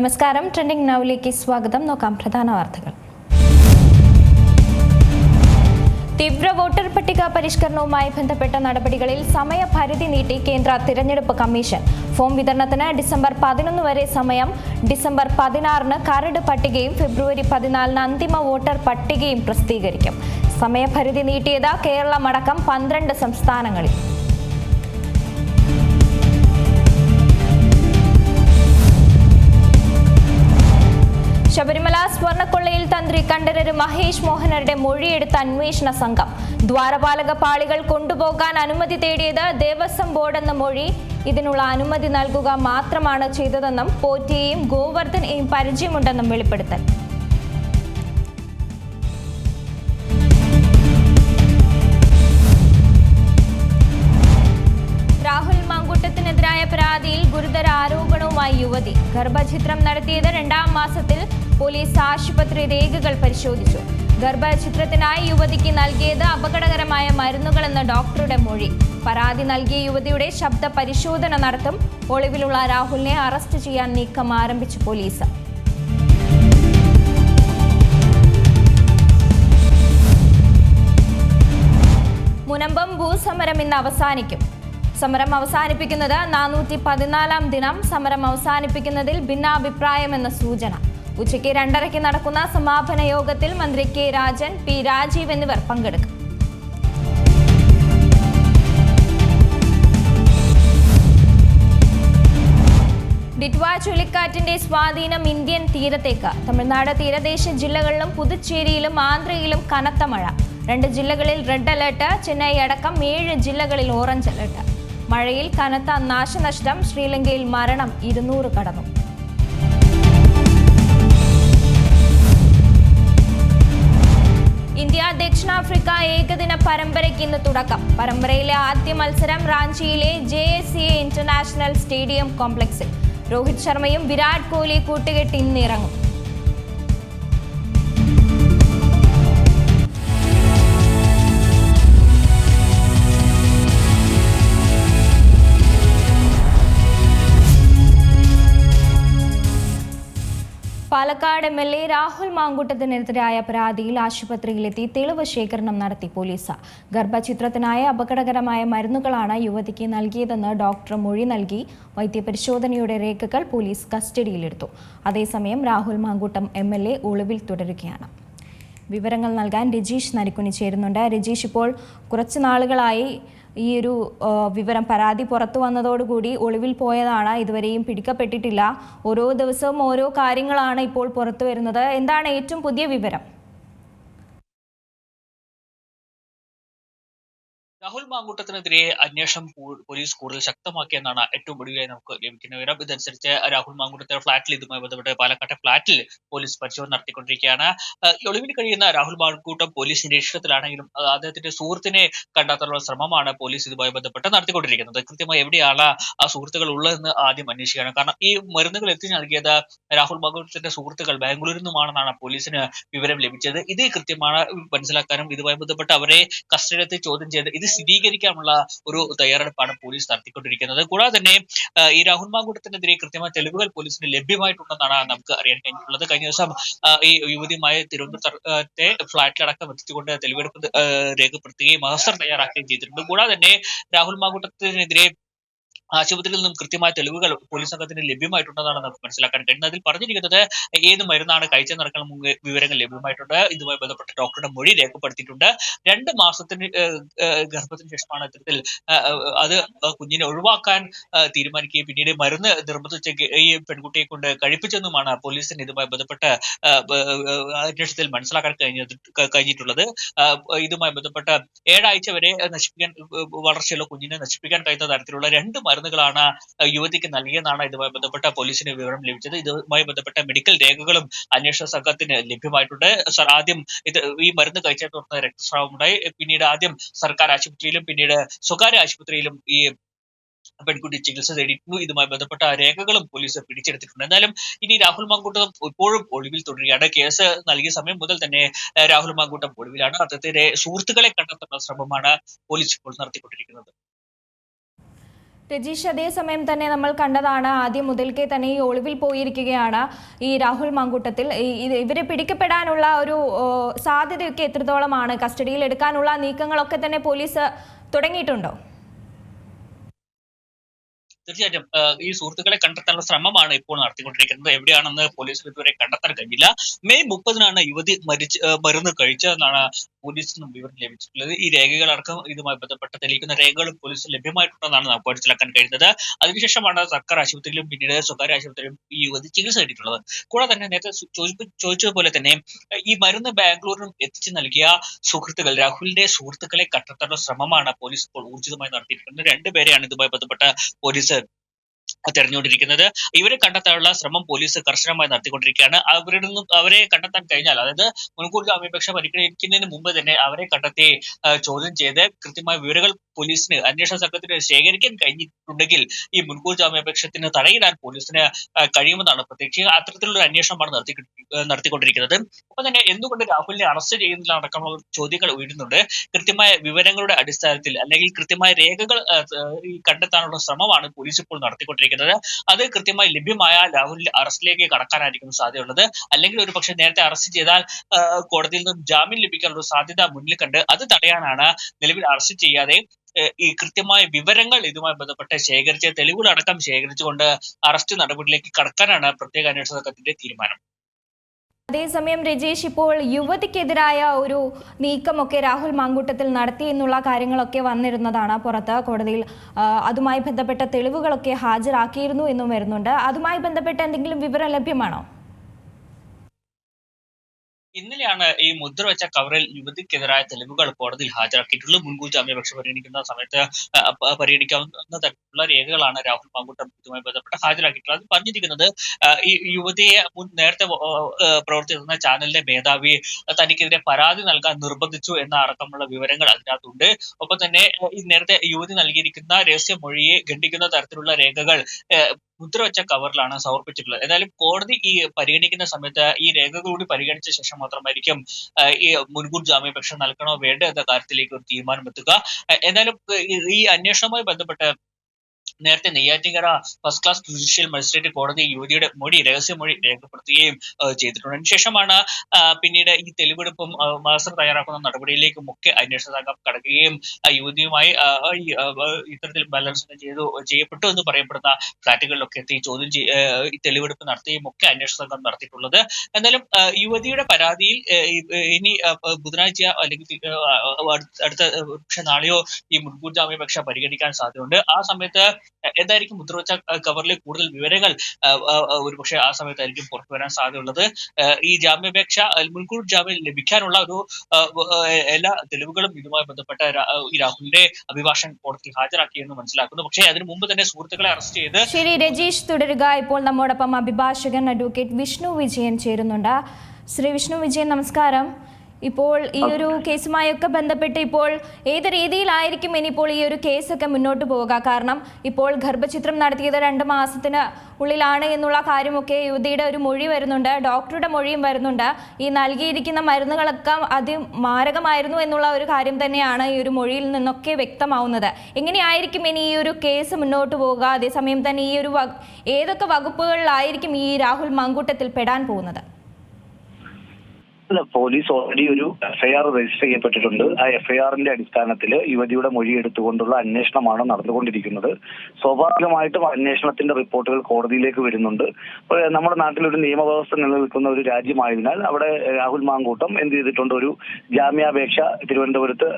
നമസ്കാരം. ട്രെൻഡിംഗ് നൗവിലേക്ക് സ്വാഗതം. നോക്കാം പ്രധാന വാർത്തകൾ. തീവ്ര വോട്ടർ പട്ടിക പരിഷ്കരണവുമായി ബന്ധപ്പെട്ട നടപടികളിൽ സമയപരിധി നീട്ടി കേന്ദ്ര തിരഞ്ഞെടുപ്പ് കമ്മീഷൻ. ഫോം വിതരണത്തിന് ഡിസംബർ പതിനൊന്ന് വരെ സമയം. ഡിസംബർ പതിനാറിന് കരട് പട്ടികയും ഫെബ്രുവരി പതിനാലിന് അന്തിമ വോട്ടർ പട്ടികയും പ്രസിദ്ധീകരിക്കും. സമയപരിധി നീട്ടിയത് കേരളമടക്കം പന്ത്രണ്ട് സംസ്ഥാനങ്ങളിൽ. ശബരിമല സ്വർണക്കൊള്ളയിൽ തന്ത്രി കണ്ഠരര് മഹേഷ് മോഹനരുടെ മൊഴിയെടുത്ത അന്വേഷണ സംഘം. ദ്വാരപാലക പാളികൾ കൊണ്ടുപോകാൻ അനുമതി തേടിയത് ദേവസ്വം ബോർഡെന്ന മൊഴി. ഇതിനുള്ള അനുമതി നൽകുക മാത്രമാണ് ചെയ്തതെന്നും പോറ്റിയെയും ഗോവർദ്ധനെയും പരിചയമുണ്ടെന്നും വെളിപ്പെടുത്തൽ. രാഹുൽ പരാതിയിൽ ഗുരുതര ആരോപണവുമായി യുവതി. ഗർഭഛിത്രം നടത്തിയത് രണ്ടാം മാസത്തിൽ പോലീസ് ആശുപത്രി രേഖകൾ പരിശോധിച്ചു. ഗർഭചിത്രത്തിനായി യുവതിക്ക് നൽകിയത് അപകടകരമായ മരുന്നുകളെന്ന ഡോക്ടറുടെ മൊഴി. പരാതി നൽകിയ യുവതിയുടെ ശബ്ദ പരിശോധന നടത്തും. ഒളിവിലുള്ള രാഹുലിനെ അറസ്റ്റ് ചെയ്യാൻ നീക്കം ആരംഭിച്ചു പോലീസ്. മുനമ്പം ഭൂസമരം ഇന്ന് അവസാനിക്കും. സമരം അവസാനിപ്പിക്കുന്നത് നാനൂറ്റി പതിനാലാം ദിനം. സമരം അവസാനിപ്പിക്കുന്നതിൽ ഭിന്നാഭിപ്രായമെന്ന സൂചന. ഉച്ചയ്ക്ക് രണ്ടരയ്ക്ക് നടക്കുന്ന സമാപന യോഗത്തിൽ മന്ത്രി കെ രാജൻ പി രാജീവ് എന്നിവർ പങ്കെടുക്കും. ഡിറ്റ്വ ചുഴലിക്കാറ്റിന്റെ സ്വാധീനം ഇന്ത്യൻ തീരത്തേക്ക്. തമിഴ്നാട് തീരദേശ ജില്ലകളിലും പുതുച്ചേരിയിലും ആന്ധ്രയിലും കനത്ത മഴ. രണ്ട് ജില്ലകളിൽ റെഡ് അലർട്ട് ചെന്നൈ അടക്കം ഏഴ് ജില്ലകളിൽ ഓറഞ്ച് അലർട്ട്. മഴയിൽ കനത്ത നാശനഷ്ടം ശ്രീലങ്കയിൽ മരണം ഇരുന്നൂറ് കടന്നു. ഇന്ത്യ ദക്ഷിണാഫ്രിക്ക ഏകദിന പരമ്പരയ്ക്ക് ഇന്ന് തുടക്കം. പരമ്പരയിലെ ആദ്യ മത്സരം റാഞ്ചിയിലെ J S C A international stadium കോംപ്ലക്സിൽ. രോഹിത് ശർമ്മയും വിരാട് കോഹ്ലി കൂട്ടുകെട്ട് ഇന്ന് Palakkad M L A Rahul മാങ്കൂട്ടത്തിനെതിരായ പരാതിയിൽ ആശുപത്രിയിലെത്തി തെളിവ് ശേഖരണം നടത്തി പോലീസ്. ഗർഭചിത്രത്തിനായ അപകടകരമായ മരുന്നുകളാണ് യുവതിക്ക് നൽകിയതെന്ന് ഡോക്ടർ മൊഴി നൽകി. വൈദ്യപരിശോധനയുടെ രേഖകൾ പോലീസ് കസ്റ്റഡിയിലെടുത്തു. അതേസമയം Rahul Mankoottam M L A ഒളിവിൽ തുടരുകയാണ്. വിവരങ്ങൾ നൽകാൻ രജീഷ് നരിക്കുനി ചേരുന്നുണ്ട്. രജീഷ് ഇപ്പോൾ കുറച്ച് നാളുകളായി ഈ ഒരു വിവരം പരാതി പുറത്തു വന്നതോടുകൂടി ഒളിവിൽ പോയതാണ്. ഇതുവരെയും പിടിക്കപ്പെട്ടിട്ടില്ല. ഓരോ ദിവസവും ഓരോ കാര്യങ്ങളാണ് ഇപ്പോൾ പുറത്തു വരുന്നത്. എന്താണ് ഏറ്റവും പുതിയ വിവരം? രാഹുൽ മാങ്കൂട്ടത്തിനെതിരെ അന്വേഷണം പോലീസ് കൂടുതൽ ശക്തമാക്കിയെന്നാണ് ഏറ്റവും ഒടുവിലായി നമുക്ക് ലഭിക്കുന്ന വിവരം. ഇതനുസരിച്ച് രാഹുൽ മാങ്കൂട്ടത്തെ ഫ്ളാറ്റിൽ ഇതുമായി ബന്ധപ്പെട്ട് പാലക്കാട്ടെ ഫ്ളാറ്റിൽ പോലീസ് പരിശോധന നടത്തിക്കൊണ്ടിരിക്കുകയാണ്. ഒളിവിൽ കഴിയുന്ന രാഹുൽ മാങ്കൂട്ടം പോലീസ് നിരീക്ഷണത്തിലാണെങ്കിലും അദ്ദേഹത്തിന്റെ സുഹൃത്തിനെ കണ്ടെത്താനുള്ള ശ്രമമാണ് പോലീസ് ഇതുമായി ബന്ധപ്പെട്ട് നടത്തിക്കൊണ്ടിരിക്കുന്നത്. കൃത്യമായി എവിടെയാണ് ആ സുഹൃത്തുക്കൾ ഉള്ളതെന്ന് ആദ്യം അന്വേഷിക്കുകയാണ്. കാരണം ഈ മരുന്നുകൾ എത്തി നൽകിയത് രാഹുൽ മാങ്കൂട്ടത്തിന്റെ സുഹൃത്തുക്കൾ ബാംഗ്ലൂരിൽ നിന്നുമാണെന്നാണ് പോലീസിന് വിവരം ലഭിച്ചത്. ഇത് കൃത്യമാണ് മനസ്സിലാക്കാനും ഇതുമായി ബന്ധപ്പെട്ട് അവരെ കസ്റ്റഡിയിൽ ചോദ്യം ചെയ്ത് ഇത് സ്ഥിരീകരിക്കാനുള്ള ഒരു തയ്യാറെടുപ്പാണ് പോലീസ് നടത്തിക്കൊണ്ടിരിക്കുന്നത്. കൂടാതെ തന്നെ ഈ രാഹുൽ മാങ്കൂട്ടത്തിനെതിരെ കൃത്യമായ തെളിവുകൾ പോലീസിന് ലഭ്യമായിട്ടുണ്ടെന്നാണ് നമുക്ക് അറിയാൻ കഴിഞ്ഞിട്ടുള്ളത്. കഴിഞ്ഞ ദിവസം ഈ യുവതിയുമായ തിരുവനന്തപുരത്തെ ഫ്ളാറ്റിലടക്കം എത്തിച്ചുകൊണ്ട് തെളിവെടുപ്പ് രേഖപ്പെടുത്തുകയും മാസ്റ്റർ തയ്യാറാക്കുകയും ചെയ്തിട്ടുണ്ട്. കൂടാതെ തന്നെ രാഹുൽ മാങ്കൂട്ടത്തിനെതിരെ ആശുപത്രിയിൽ നിന്നും കൃത്യമായ തെളിവുകൾ പോലീസ് സംഘത്തിന് ലഭ്യമായിട്ടുണ്ടെന്നാണ് നമുക്ക് മനസ്സിലാക്കാൻ കഴിയുന്നത്. അതിൽ പറഞ്ഞിരിക്കുന്നത് ഏത് മരുന്നാണ് കഴിച്ച മുങ്ങ- വിവരങ്ങൾ ലഭ്യമായിട്ടുണ്ട്. ഇതുമായി ബന്ധപ്പെട്ട ഡോക്ടറുടെ മൊഴി രേഖപ്പെടുത്തിയിട്ടുണ്ട്. രണ്ട് മാസത്തിന് ഗർഭത്തിന് ശേഷമാണ് ഇത്തരത്തിൽ അത് കുഞ്ഞിനെ ഒഴിവാക്കാൻ തീരുമാനിക്കുകയും പിന്നീട് മരുന്ന് നിർബന്ധിച്ച് ഈ പെൺകുട്ടിയെ കൊണ്ട് കഴിപ്പിച്ചെന്നുമാണ് പോലീസിന് ഇതുമായി ബന്ധപ്പെട്ട് അന്വേഷണത്തിൽ മനസ്സിലാക്കാൻ കഴിഞ്ഞത് കഴിഞ്ഞിട്ടുള്ളത്. ഇതുമായി ബന്ധപ്പെട്ട് ഏഴാഴ്ച വരെ നശിപ്പിക്കാൻ വളർച്ചയുള്ള കുഞ്ഞിനെ നശിപ്പിക്കാൻ കഴിയുന്ന തരത്തിലുള്ള രണ്ട് മരുന്നുകളാണ് യുവതിക്ക് നൽകിയെന്നാണ് ഇതുമായി ബന്ധപ്പെട്ട പോലീസിന് വിവരം ലഭിച്ചത്. ഇതുമായി ബന്ധപ്പെട്ട മെഡിക്കൽ രേഖകളും അന്വേഷണ സംഘത്തിന് ലഭ്യമായിട്ടുണ്ട്. സർ ആദ്യം ഇത് ഈ മരുന്ന് കഴിച്ചാൽ തുടർന്ന് രക്തസ്രാവം ഉണ്ടായി പിന്നീട് ആദ്യം സർക്കാർ ആശുപത്രിയിലും പിന്നീട് സ്വകാര്യ ആശുപത്രിയിലും ഈ പെൺകുട്ടി ചികിത്സ തേടിയിരുന്നു. ഇതുമായി ബന്ധപ്പെട്ട രേഖകളും പോലീസ് പിടിച്ചെടുത്തിട്ടുണ്ട്. എന്നാലും ഇനി രാഹുൽ മാങ്കൂട്ടം ഇപ്പോഴും ഒളിവിൽ തുടരുകയാണ്. കേസ് നൽകിയ സമയം മുതൽ തന്നെ രാഹുൽ മാങ്കൂട്ടം ഒളിവിലാണ്. അദ്ദേഹത്തിന്റെ സുഹൃത്തുക്കളെ കണ്ടെത്തുന്ന ശ്രമമാണ് പോലീസ് ഇപ്പോൾ നടത്തിക്കൊണ്ടിരിക്കുന്നത്. രജീഷ് അതേസമയം തന്നെ നമ്മൾ കണ്ടതാണ് ആദ്യം മുതൽക്കേ തന്നെ ഈ ഒളിവിൽ പോയിരിക്കുകയാണ് ഈ രാഹുൽ മാങ്കൂട്ടത്തിൽ. ഇവരെ പിടിക്കപ്പെടാനുള്ള ഒരു സാധ്യതയൊക്കെ എത്രത്തോളമാണ്? കസ്റ്റഡിയിൽ എടുക്കാനുള്ള നീക്കങ്ങളൊക്കെ തന്നെ പോലീസ് തുടങ്ങിയിട്ടുണ്ടോ? തീർച്ചയായിട്ടും ഈ സുഹൃത്തുക്കളെ കണ്ടെത്താനുള്ള ശ്രമമാണ് ഇപ്പോൾ നടത്തിക്കൊണ്ടിരിക്കുന്നത്. എവിടെയാണെന്ന് പോലീസിന് ഇതുവരെ കണ്ടെത്താൻ കഴിഞ്ഞില്ല. മെയ് മുപ്പതിനാണ് യുവതി മരിച്ച് മരുന്ന് കഴിച്ചതെന്നാണ് പോലീസിന് വിവരം ലഭിച്ചിട്ടുള്ളത്. ഈ രേഖകളടക്കം ഇതുമായി ബന്ധപ്പെട്ട് തെളിയിക്കുന്ന രേഖകൾ പോലീസിന് ലഭ്യമായിട്ടുണ്ടെന്നാണ് നമുക്ക് മനസ്സിലാക്കാൻ കഴിയുന്നത്. അതിനുശേഷമാണ് സർക്കാർ ആശുപത്രിയിലും പിന്നീട് സ്വകാര്യ ആശുപത്രിയിലും ഈ യുവതി ചികിത്സ കിട്ടിയിട്ടുള്ളത് കൂടാതെ തന്നെ നേരത്തെ ചോദിച്ചതുപോലെ തന്നെ ഈ മരുന്ന് ബാംഗ്ലൂരിനും എത്തിച്ചു നൽകിയ സുഹൃത്തുക്കൾ രാഹുലിന്റെ സുഹൃത്തുക്കളെ കണ്ടെത്താനുള്ള ശ്രമമാണ് പോലീസ് ഇപ്പോൾ ഊർജിതമായി നടത്തിയിരിക്കുന്നത്. രണ്ടുപേരെയാണ് ഇതുമായി ബന്ധപ്പെട്ട പോലീസ് തെരഞ്ഞുകൊണ്ടിരിക്കുന്നത്. ഇവരെ കണ്ടെത്താനുള്ള ശ്രമം പോലീസ് കർശനമായി നടത്തിക്കൊണ്ടിരിക്കുകയാണ്. അവരുടെ നിന്നും അവരെ കണ്ടെത്താൻ കഴിഞ്ഞാൽ അതായത് മുൻകൂർ ജാമ്യാപേക്ഷ പരിഗണിക്കുന്നതിന് മുമ്പ് തന്നെ അവരെ കണ്ടെത്തി ചോദ്യം ചെയ്ത് കൃത്യമായ വിവരങ്ങൾ പോലീസിന് അന്വേഷണ സംഘത്തിന് ശേഖരിക്കാൻ കഴിഞ്ഞിട്ടുണ്ടെങ്കിൽ ഈ മുൻകൂർ ജാമ്യാപേക്ഷത്തിന് തടയിടാൻ പോലീസിന് കഴിയുമെന്നാണ് പ്രതീക്ഷ. അത്തരത്തിലുള്ള അന്വേഷണമാണ് നടത്തി നടത്തിക്കൊണ്ടിരിക്കുന്നത്. ഒപ്പം തന്നെ എന്തുകൊണ്ട് രാഹുലിനെ അറസ്റ്റ് ചെയ്യുന്നതിലടക്കമുള്ള ചോദ്യങ്ങൾ ഉയരുന്നുണ്ട്. കൃത്യമായ വിവരങ്ങളുടെ അടിസ്ഥാനത്തിൽ അല്ലെങ്കിൽ കൃത്യമായ രേഖകൾ കണ്ടെത്താനുള്ള ശ്രമമാണ് പോലീസ് ഇപ്പോൾ നടത്തിക്കൊണ്ടിരിക്കുന്നത്. അത് കൃത്യമായി ലഭ്യമായ രാഹുലിന്റെ അറസ്റ്റിലേക്ക് കടക്കാനായിരിക്കും സാധ്യതയുള്ളത്. അല്ലെങ്കിൽ ഒരു പക്ഷേ നേരത്തെ അറസ്റ്റ് ചെയ്താൽ കോടതിയിൽ നിന്നും ജാമ്യം ലഭിക്കാനുള്ള സാധ്യത മുന്നിൽ കണ്ട് അത് തടയാനാണ് നിലവിൽ അറസ്റ്റ് ചെയ്യാതെ ഈ കൃത്യമായ വിവരങ്ങൾ ഇതുമായി ബന്ധപ്പെട്ട് ശേഖരിച്ച തെളിവുകളടക്കം ശേഖരിച്ചുകൊണ്ട് അറസ്റ്റ് നടപടിയിലേക്ക് കടക്കാനാണ് പ്രത്യേക അന്വേഷണ സംഘത്തിന്റെ തീരുമാനം. അതേസമയം രജേഷ് ഇപ്പോൾ യുവതിക്കെതിരായ ഒരു നീക്കമൊക്കെ രാഹുൽ മാങ്കൂട്ടത്തിൽ നടത്തി എന്നുള്ള കാര്യങ്ങളൊക്കെ വന്നിരുന്നതാണ് പുറത്ത്. കോടതിയിൽ അതുമായി ബന്ധപ്പെട്ട തെളിവുകളൊക്കെ ഹാജരാക്കിയിരുന്നു എന്നും വരുന്നുണ്ട്. അതുമായി ബന്ധപ്പെട്ട എന്തെങ്കിലും വിവരം ലഭ്യമാണോ? ഇന്നലെയാണ് ഈ മുദ്ര വെച്ച കവറിൽ യുവതിക്കെതിരായ തെളിവുകൾ കോടതിയിൽ ഹാജരാക്കിയിട്ടുള്ളത്. മുൻകൂർ ജാമ്യാപേക്ഷ പരിഗണിക്കുന്ന സമയത്ത് പരിഗണിക്കാവുന്ന തരത്തിലുള്ള രേഖകളാണ് രാഹുൽ മാങ്കൂട്ടം ഇതുമായി ബന്ധപ്പെട്ട് ഹാജരാക്കിയിട്ടുള്ളത്. അത് പറഞ്ഞിരിക്കുന്നത് ഈ യുവതിയെ മുൻ നേരത്തെ പ്രവർത്തിക്കുന്ന ചാനലിന്റെ മേധാവി തനിക്കെതിരെ പരാതി നൽകാൻ നിർബന്ധിച്ചു എന്ന അടക്കമുള്ള വിവരങ്ങൾ അതിനകത്തുണ്ട്. ഒപ്പം തന്നെ നേരത്തെ യുവതി നൽകിയിരിക്കുന്ന രഹസ്യമൊഴിയെ ഖണ്ഡിക്കുന്ന തരത്തിലുള്ള രേഖകൾ മുദ്ര വെച്ച കവറിലാണ് സമർപ്പിച്ചിട്ടുള്ളത്. എന്നാലും കോടതി ഈ പരിഗണിക്കുന്ന സമയത്ത് ഈ രേഖകൾ കൂടി പരിഗണിച്ച ശേഷം മാത്രമായിരിക്കും ഈ മുൻകൂർ ജാമ്യാപേക്ഷ നൽകണോ വേണ്ടോ എന്ന കാര്യത്തിലേക്ക് ഒരു തീരുമാനം എത്തുക എന്തായാലും ഈ- ഈ അന്വേഷണവുമായി ബന്ധപ്പെട്ട് നേരത്തെ Neyyattinkara first class judicial magistrate കോടതി യുവതിയുടെ മൊഴി രഹസ്യമൊഴി രേഖപ്പെടുത്തുകയും ചെയ്തിട്ടുണ്ട്. അതിനുശേഷമാണ് പിന്നീട് ഈ തെളിവെടുപ്പും മാസം മാസ്റ്റർ തയ്യാറാക്കുന്ന നടപടിയിലേക്കും ഒക്കെ അന്വേഷണ സംഘം കടക്കുകയും യുവതിയുമായി ഇത്തരത്തിൽ ബലാത്സംഗം ചെയ്തു ചെയ്യപ്പെട്ടു എന്ന് പറയപ്പെടുന്ന ഫ്ലാറ്റുകളിലൊക്കെ എത്തി ചോദ്യം തെളിവെടുപ്പ് നടത്തുകയും ഒക്കെ അന്വേഷണ സംഘം നടത്തിയിട്ടുള്ളത്. എന്നാലും യുവതിയുടെ പരാതിയിൽ ഇനി ബുധനാഴ്ച അല്ലെങ്കിൽ അടുത്ത പക്ഷെ നാളെയോ ഈ മുൻകൂർ ജാമ്യപേക്ഷ പരിഗണിക്കാൻ സാധ്യതയുണ്ട്. ആ സമയത്ത് എന്തായിരിക്കും മുദ്രവച്ച കവറിലെ കൂടുതൽ വിവരങ്ങൾ ഒരുപക്ഷെ ആ സമയത്തായിരിക്കും പുറത്തു വരാൻ സാധ്യതയുള്ളത്. ഈ ജാമ്യാപേക്ഷ മുൻകൂർ ജാമ്യം ലഭിക്കാനുള്ള ഒരു എല്ലാ തെളിവുകളും ഇതുമായി ബന്ധപ്പെട്ട ഈ രാഹുലിന്റെ അഭിഭാഷകൻ കോടതിയിൽ ഹാജരാക്കിയെന്ന് മനസ്സിലാക്കുന്നു. പക്ഷേ അതിനു മുമ്പ് തന്നെ സുഹൃത്തുക്കളെ അറസ്റ്റ് ചെയ്ത് ശരി രജീഷ് തുടരുക. ഇപ്പോൾ നമ്മോടൊപ്പം അഭിഭാഷകൻ അഡ്വക്കേറ്റ് വിഷ്ണു വിജയൻ ചേരുന്നുണ്ട്. ശ്രീ വിഷ്ണു വിജയൻ നമസ്കാരം. ഇപ്പോൾ ഈ ഒരു കേസുമായൊക്കെ ബന്ധപ്പെട്ട് ഇപ്പോൾ ഏത് രീതിയിലായിരിക്കും ഇനിയിപ്പോൾ ഈ ഒരു കേസൊക്കെ മുന്നോട്ട് പോവുക? കാരണം ഇപ്പോൾ ഗർഭചിത്രം നടത്തിയത് രണ്ട് മാസത്തിന് ഉള്ളിലാണ് എന്നുള്ള കാര്യമൊക്കെ യുവതിയുടെ ഒരു മൊഴി വരുന്നുണ്ട്. ഡോക്ടറുടെ മൊഴിയും വരുന്നുണ്ട്. ഈ നൽകിയിരിക്കുന്ന മരുന്നുകളൊക്കെ അതിമാരകമായിരുന്നു എന്നുള്ള ഒരു കാര്യം തന്നെയാണ് ഈ ഒരു മൊഴിയിൽ നിന്നൊക്കെ വ്യക്തമാവുന്നത്. എങ്ങനെയായിരിക്കും ഇനി ഈ ഒരു കേസ് മുന്നോട്ട് പോവുക? അതേസമയം തന്നെ ഈ ഒരു ഏതൊക്കെ വകുപ്പുകളിലായിരിക്കും ഈ രാഹുൽ മങ്കൂട്ടത്തിൽ പെടാൻ പോകുന്നത്? പോലീസ് ഓൾറെഡി ഒരു എഫ്ഐആർ രജിസ്റ്റർ ചെയ്യപ്പെട്ടിട്ടുണ്ട്. ആ എഫ്ഐആറിന്റെ അടിസ്ഥാനത്തിൽ യുവതിയുടെ മൊഴി എടുത്തുകൊണ്ടുള്ള അന്വേഷണമാണ് നടന്നുകൊണ്ടിരിക്കുന്നത്. സ്വാഭാവികമായിട്ടും അന്വേഷണത്തിന്റെ റിപ്പോർട്ടുകൾ കോടതിയിലേക്ക് വരുന്നുണ്ട്. നമ്മുടെ നാട്ടിൽ ഒരു നിയമവ്യവസ്ഥ നിലനിൽക്കുന്ന ഒരു രാജ്യമായതിനാൽ അവിടെ രാഹുൽ മാങ്കൂട്ടം എന്ത് ചെയ്തിട്ടുണ്ട്? ഒരു ജാമ്യാപേക്ഷ തിരുവനന്തപുരത്ത്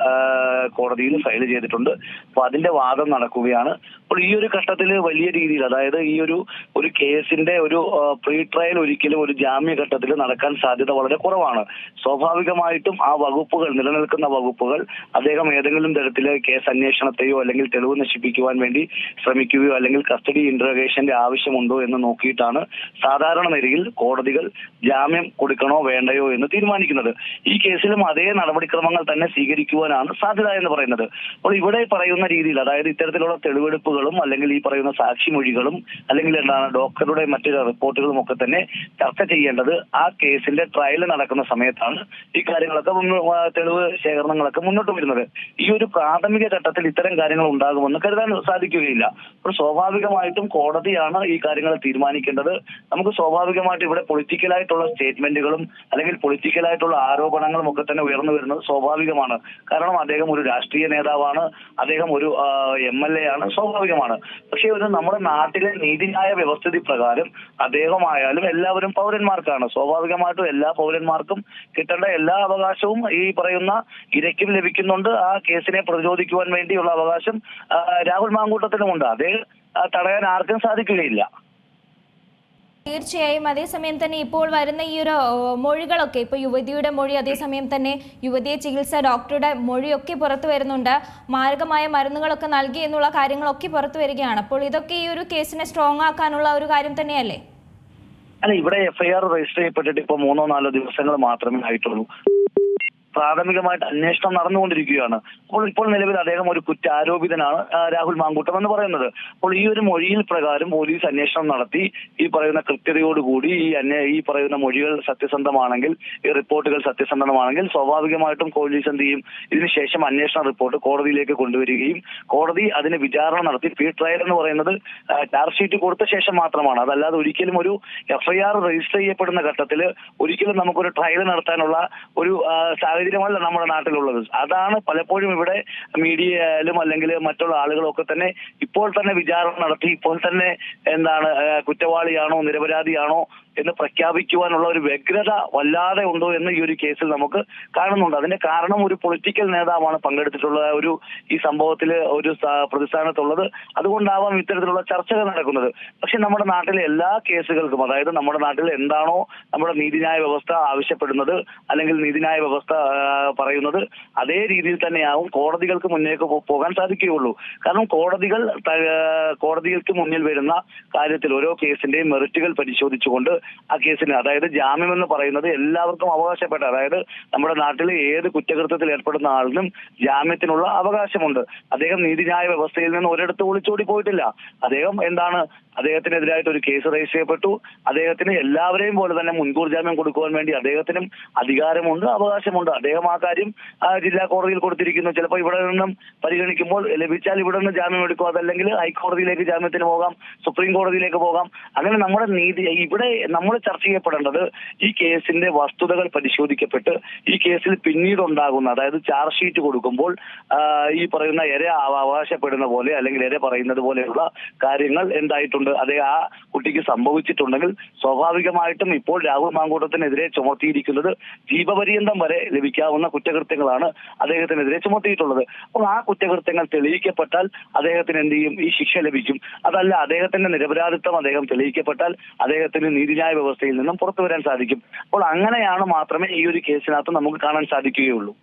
കോടതിയിൽ ഫയൽ ചെയ്തിട്ടുണ്ട്. അപ്പൊ അതിന്റെ വാദം നടക്കുകയാണ്. അപ്പോൾ ഈ ഒരു ഘട്ടത്തിൽ വലിയ രീതിയിൽ അതായത് ഈ ഒരു ഒരു കേസിന്റെ ഒരു പ്രീ ട്രയൽ ഒരിക്കലും ഒരു ജാമ്യ ഘട്ടത്തിൽ നടക്കാൻ സാധ്യത വളരെ കുറവാണ്. സ്വാഭാവികമായിട്ടും ആ വകുപ്പുകൾ നിലനിൽക്കുന്ന വകുപ്പുകൾ അദ്ദേഹം ഏതെങ്കിലും തരത്തിൽ കേസ് അന്വേഷണത്തെയോ അല്ലെങ്കിൽ തെളിവ് നശിപ്പിക്കുവാൻ വേണ്ടി ശ്രമിക്കുകയോ അല്ലെങ്കിൽ കസ്റ്റഡി ഇന്ററോഗേഷന്റെ ആവശ്യമുണ്ടോ എന്ന് നോക്കിയിട്ടാണ് സാധാരണ നിലയിൽ കോടതികൾ ജാമ്യം കൊടുക്കണോ വേണ്ടയോ എന്ന് തീരുമാനിക്കുന്നത്. ഈ കേസിലും അതേ നടപടിക്രമങ്ങൾ തന്നെ സ്വീകരിക്കുവാനാണ് സാധ്യത എന്ന് പറയുന്നത്. അപ്പോൾ ഇവിടെ പറയുന്ന രീതിയിൽ അതായത് ഇത്തരത്തിലുള്ള തെളിവെടുപ്പുകളും തെളിവുകളും അല്ലെങ്കിൽ ഈ പറയുന്ന സാക്ഷിമൊഴികളും അല്ലെങ്കിൽ എന്താണ് ഡോക്ടറുടെ മറ്റു റിപ്പോർട്ടുകളും ഒക്കെ തന്നെ ചർച്ച ചെയ്യേണ്ടത് ആ കേസിന്റെ ട്രയൽ നടക്കുന്ന സമയത്താണ് ഈ കാര്യങ്ങളൊക്കെ തെളിവ് ശേഖരണങ്ങളൊക്കെ മുന്നോട്ട് വരുന്നത്. ഈ ഒരു പ്രാഥമിക ഘട്ടത്തിൽ ഇത്തരം കാര്യങ്ങൾ ഉണ്ടാകുമെന്ന് കരുതാൻ സാധിക്കുകയില്ല. അപ്പോൾ സ്വാഭാവികമായിട്ടും കോടതിയാണ് ഈ കാര്യങ്ങൾ തീരുമാനിക്കേണ്ടത്. നമുക്ക് സ്വാഭാവികമായിട്ട് ഇവിടെ പൊളിറ്റിക്കലായിട്ടുള്ള സ്റ്റേറ്റ്മെന്റുകളും അല്ലെങ്കിൽ പൊളിറ്റിക്കലായിട്ടുള്ള ആരോപണങ്ങളും ഒക്കെ തന്നെ ഉയർന്നു വരുന്നത് സ്വാഭാവികമാണ്. കാരണം അദ്ദേഹം ഒരു രാഷ്ട്രീയ നേതാവാണ്. അദ്ദേഹം ഒരു എം എൽ എ ആണ്. സ്വാഭാവികമാണ് പക്ഷെ ഒരു നമ്മുടെ നാട്ടിലെ നീതിന്യായ വ്യവസ്ഥിതി പ്രകാരം അദ്ദേഹമായാലും എല്ലാവരും പൗരന്മാർക്കാണ്. സ്വാഭാവികമായിട്ടും എല്ലാ പൗരന്മാർക്കും കിട്ടേണ്ട എല്ലാ അവകാശവും ഈ പറയുന്ന ഇരയ്ക്കും ലഭിക്കുന്നുണ്ട്. ആ കേസിനെ പ്രതിരോധിക്കുവാൻ വേണ്ടിയുള്ള അവകാശം രാഹുൽ മാങ്കൂട്ടത്തിനുമുണ്ട്. അത് തടയാൻ ആർക്കും സാധിക്കുകയില്ല. തീർച്ചയായും അതേസമയം തന്നെ ഇപ്പോൾ വരുന്ന ഈ ഒരു മൊഴികളൊക്കെ ഇപ്പോൾ യുവതിയുടെ മൊഴി അതേസമയം തന്നെ യുവതിയെ ചികിത്സ ഡോക്ടറുടെ മൊഴിയൊക്കെ പുറത്തു വരുന്നുണ്ട്. മാരകമായ മരുന്നുകളൊക്കെ നൽകി എന്നുള്ള കാര്യങ്ങളൊക്കെ പുറത്തു വരികയാണ്. അപ്പോൾ ഇതൊക്കെ ഈ ഒരു കേസിനെ സ്ട്രോങ് ആക്കാനുള്ള ഒരു കാര്യം തന്നെയല്ലേ? അല്ല ഇവിടെ എഫ്ഐആർ രജിസ്റ്റർ ചെയ്യപ്പെട്ടിട്ട് ഇപ്പൊ മൂന്നോ നാലോ ദിവസങ്ങൾ മാത്രമേ ആയിട്ടുള്ളൂ. പ്രാഥമികമായിട്ട് അന്വേഷണം നടന്നുകൊണ്ടിരിക്കുകയാണ്. അപ്പോൾ ഇപ്പോൾ നിലവിൽ അദ്ദേഹം ഒരു കുറ്റാരോപിതനാണ് രാഹുൽ മാങ്കൂട്ടം എന്ന് പറയുന്നത്. അപ്പോൾ ഈ ഒരു മൊഴിയിൽ പ്രകാരം പോലീസ് അന്വേഷണം നടത്തി ഈ പറയുന്ന കൃത്യതയോടുകൂടി ഈ അന്വേ ഈ പറയുന്ന മൊഴികൾ സത്യസന്ധമാണെങ്കിൽ ഈ റിപ്പോർട്ടുകൾ സത്യസന്ധമാണെങ്കിൽ സ്വാഭാവികമായിട്ടും പോലീസ് എന്ത് ചെയ്യും? ഇതിനുശേഷം അന്വേഷണ റിപ്പോർട്ട് കോടതിയിലേക്ക് കൊണ്ടുവരികയും കോടതി അതിന് വിചാരണ നടത്തി പ്രീ ട്രയൽ എന്ന് പറയുന്നത് ചാർജ് ഷീറ്റ് കൊടുത്ത ശേഷം മാത്രമാണ്. അതല്ലാതെ ഒരിക്കലും ഒരു എഫ്ഐആർ രജിസ്റ്റർ ചെയ്യപ്പെടുന്ന ഘട്ടത്തിൽ ഒരിക്കലും നമുക്കൊരു ട്രയൽ നടത്താനുള്ള ഒരു ആ, സാഹചര്യമല്ല നമ്മുടെ നാട്ടിലുള്ളത്. അതാണ് പലപ്പോഴും ഇവിടെ മീഡിയയിലും അല്ലെങ്കിൽ മറ്റുള്ള ആളുകളൊക്കെ തന്നെ ഇപ്പോൾ തന്നെ വിചാരണ നടത്തി ഇപ്പോൾ തന്നെ എന്താണ് കുറ്റവാളിയാണോ നിരപരാധിയാണോ എന്ന് പ്രഖ്യാപിക്കുവാനുള്ള ഒരു വ്യഗ്രത വല്ലാതെ ഉണ്ടോ എന്ന് ഈ ഒരു കേസിൽ നമുക്ക് കാണുന്നുണ്ട്. അതിന്റെ കാരണം ഒരു പൊളിറ്റിക്കൽ നേതാവാണ് പങ്കെടുത്തിട്ടുള്ള ഒരു ഈ സംഭവത്തിൽ ഒരു പ്രതിസ്ഥാനത്തുള്ളത്. അതുകൊണ്ടാവാം ഇത്തരത്തിലുള്ള ചർച്ചകൾ നടക്കുന്നത്. പക്ഷെ നമ്മുടെ നാട്ടിലെ എല്ലാ കേസുകൾക്കും അതായത് നമ്മുടെ നാട്ടിൽ എന്താണോ നമ്മുടെ നീതിന്യായ വ്യവസ്ഥ ആവശ്യപ്പെടുന്നത് അല്ലെങ്കിൽ നീതിന്യായ വ്യവസ്ഥ പറയുന്നത് അതേ രീതിയിൽ തന്നെയാവും. കോടതികൾക്ക് മുന്നേക്ക് പോകാൻ സാധിക്കുകയുള്ളൂ. കാരണം കോടതികൾ കോടതികൾക്ക് മുന്നിൽ വരുന്ന കാര്യത്തിൽ ഓരോ കേസിന്റെയും മെറിറ്റുകൾ പരിശോധിച്ചുകൊണ്ട് ആ കേസിന്. അതായത് ജാമ്യം എന്ന് പറയുന്നത് എല്ലാവർക്കും അവകാശപ്പെട്ട അതായത് നമ്മുടെ നാട്ടിൽ ഏത് കുറ്റകൃത്യത്തിൽ ഏർപ്പെടുന്ന ആളിനും ജാമ്യത്തിനുള്ള അവകാശമുണ്ട്. അദ്ദേഹം നീതിന്യായ വ്യവസ്ഥയിൽ നിന്ന് ഒരിടത്ത് ഒളിച്ചോടി പോയിട്ടില്ല. അദ്ദേഹം എന്താണ് അദ്ദേഹത്തിനെതിരായിട്ട് ഒരു കേസ് രജിസ്റ്റർ ചെയ്യപ്പെട്ടു. അദ്ദേഹത്തിന് എല്ലാവരെയും പോലെ തന്നെ മുൻകൂർ ജാമ്യം കൊടുക്കുവാൻ വേണ്ടി അദ്ദേഹത്തിനും അധികാരമുണ്ട് അവകാശമുണ്ട്. അദ്ദേഹം ആ കാര്യം ജില്ലാ കോടതിയിൽ കൊടുത്തിരിക്കുന്നു. ചിലപ്പോൾ ഇവിടെ നിന്നും പരിഗണിക്കുമ്പോൾ ലഭിച്ചാൽ ഇവിടെ നിന്ന് ജാമ്യം എടുക്കുക അതല്ലെങ്കിൽ ഹൈക്കോടതിയിലേക്ക് ജാമ്യത്തിന് പോകാം സുപ്രീം കോടതിയിലേക്ക് പോകാം. അങ്ങനെ നമ്മുടെ നീതി ഇവിടെ നമ്മൾ ചർച്ച ചെയ്യപ്പെടേണ്ടത് ഈ കേസിന്റെ വസ്തുതകൾ പരിശോധിക്കപ്പെട്ട് ഈ കേസിൽ പിന്നീട് ഉണ്ടാകുന്ന അതായത് ചാർജ് ഷീറ്റ് കൊടുക്കുമ്പോൾ ഈ പറയുന്ന ഇര അവ- അവകാശപ്പെടുന്ന പോലെ അല്ലെങ്കിൽ ഇര പറയുന്നത് പോലെയുള്ള കാര്യങ്ങൾ എന്തായിട്ടുണ്ട്? അതെ ആ കുട്ടിക്ക് സംഭവിച്ചിട്ടുണ്ടെങ്കിൽ സ്വാഭാവികമായിട്ടും ഇപ്പോൾ രാഹുൽ മാങ്കൂട്ടത്തിനെതിരെ ചുമത്തിയിരിക്കുന്നത് ജീവപര്യന്തം വരെ ലഭിക്കാവുന്ന കുറ്റകൃത്യങ്ങളാണ് അദ്ദേഹത്തിനെതിരെ ചുമത്തിയിട്ടുള്ളത്. അപ്പോൾ ആ കുറ്റകൃത്യങ്ങൾ തെളിയിക്കപ്പെട്ടാൽ അദ്ദേഹത്തിന് എന്ത് ചെയ്യും? ഈ ശിക്ഷ ലഭിക്കും. അതല്ല അദ്ദേഹത്തിന്റെ നിരപരാധിത്വം അദ്ദേഹം തെളിയിക്കപ്പെട്ടാൽ അദ്ദേഹത്തിന് നീതിന്യായ വ്യവസ്ഥയിൽ നിന്നും പുറത്തു വരാൻ സാധിക്കും. അപ്പോൾ അങ്ങനെയാണ് മാത്രമേ ഈ ഒരു കേസിനകത്ത് നമുക്ക് കാണാൻ സാധിക്കുകയുള്ളൂ.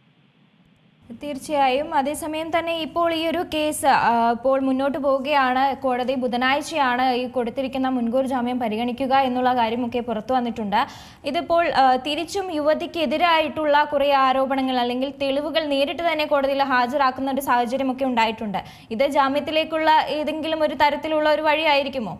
തീർച്ചയായും. അതേസമയം തന്നെ ഇപ്പോൾ ഈ ഒരു കേസ് ഇപ്പോൾ മുന്നോട്ട് പോവുകയാണ്. കോടതി ബുധനാഴ്ചയാണ് ഈ കൊടുത്തിരിക്കുന്ന മുൻകൂർ ജാമ്യം പരിഗണിക്കുക എന്നുള്ള കാര്യമൊക്കെ പുറത്തു വന്നിട്ടുണ്ട്. ഇതിപ്പോൾ തിരിച്ചും യുവതിക്കെതിരായിട്ടുള്ള കുറെ ആരോപണങ്ങൾ അല്ലെങ്കിൽ തെളിവുകൾ നേരിട്ട് തന്നെ കോടതിയിൽ ഹാജരാക്കുന്ന ഒരു സാഹചര്യമൊക്കെ ഉണ്ടായിട്ടുണ്ട്. ഇത് ജാമ്യത്തിലേക്കുള്ള ഏതെങ്കിലും ഒരു തരത്തിലുള്ള ഒരു വഴിയായിരിക്കുമോ?